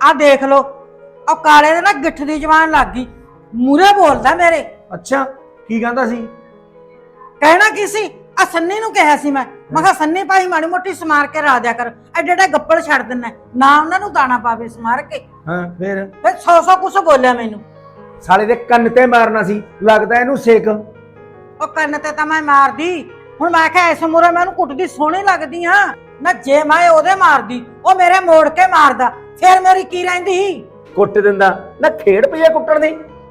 ਆ ਦੇਖ ਲੋ ਉਹ ਕਾਲੇ ਦੇ ਨਾ ਗਿੱਠ ਦੀ ਜਵਾਨ ਲੱਗ ਗਈ। ਮੂਰੇ ਬੋਲਦਾ ਮੇਰੇ। ਅੱਛਾ ਕੀ ਕਹਿੰਦਾ ਸੀ? ਕਹਿਣਾ ਕੀ ਸੀ? ਆ ਸੰਨੀ ਨੂੰ ਕਿਹਾ ਸੀ ਮੈਂ। ਮੈਂ ਕਿਹਾ ਸੰਨੀ ਭਾਈ ਮਾੜੀ ਮੋਟੀ ਸਮਾਰ ਕੇ ਰਾ ਦਿਆ ਕਰ। ਐਡੇ ਐਡੇ ਗੱਪੜ ਛੱਡ ਦਿੰਨਾ ਨਾ ਉਹਨਾਂ ਨੂੰ ਦਾਣਾ ਪਾਵੇ ਸਮਾਰ ਕੇ। ਹਾਂ ਫੇਰ? ਫਿਰ ਸੌ ਸੌ ਕੁਛ ਬੋਲਿਆ ਮੈਨੂੰ। ਸਾਲੇ ਦੇ ਕੰਨ ਤੇ ਮਾਰਨਾ ਸੀ। ਲੱਗਦਾ ਇਹਨੂੰ ਸੇਕ। ਉਹ ਕੰਨ ਤੇ ਤਾਂ ਮੈਂ ਮਾਰਦੀ। ਹੁਣ ਮੈਂ ਕਿਹਾ ਇਸ ਮੁਰੇ ਮੈਂ ਉਹਨੂੰ ਕੁੱਟਦੀ ਸੋਹਣੀ ਲੱਗਦੀ ਆ ਨਾ ਜੇ ਮੈਂ ਉਹਦੇ ਮਾਰਦੀ ਉਹ ਮੇਰੇ ਮੋੜ ਕੇ ਮਾਰਦਾ। ਫਿਰ ਮੇਰੀ ਕੀ ਰਹਿੰਦੀ? ਕੁੱਟ ਦਿੰਦਾ। ਨਾ ਖੇਡ ਪਈ ਆ ਕੁੱਟਣ ਦੀ।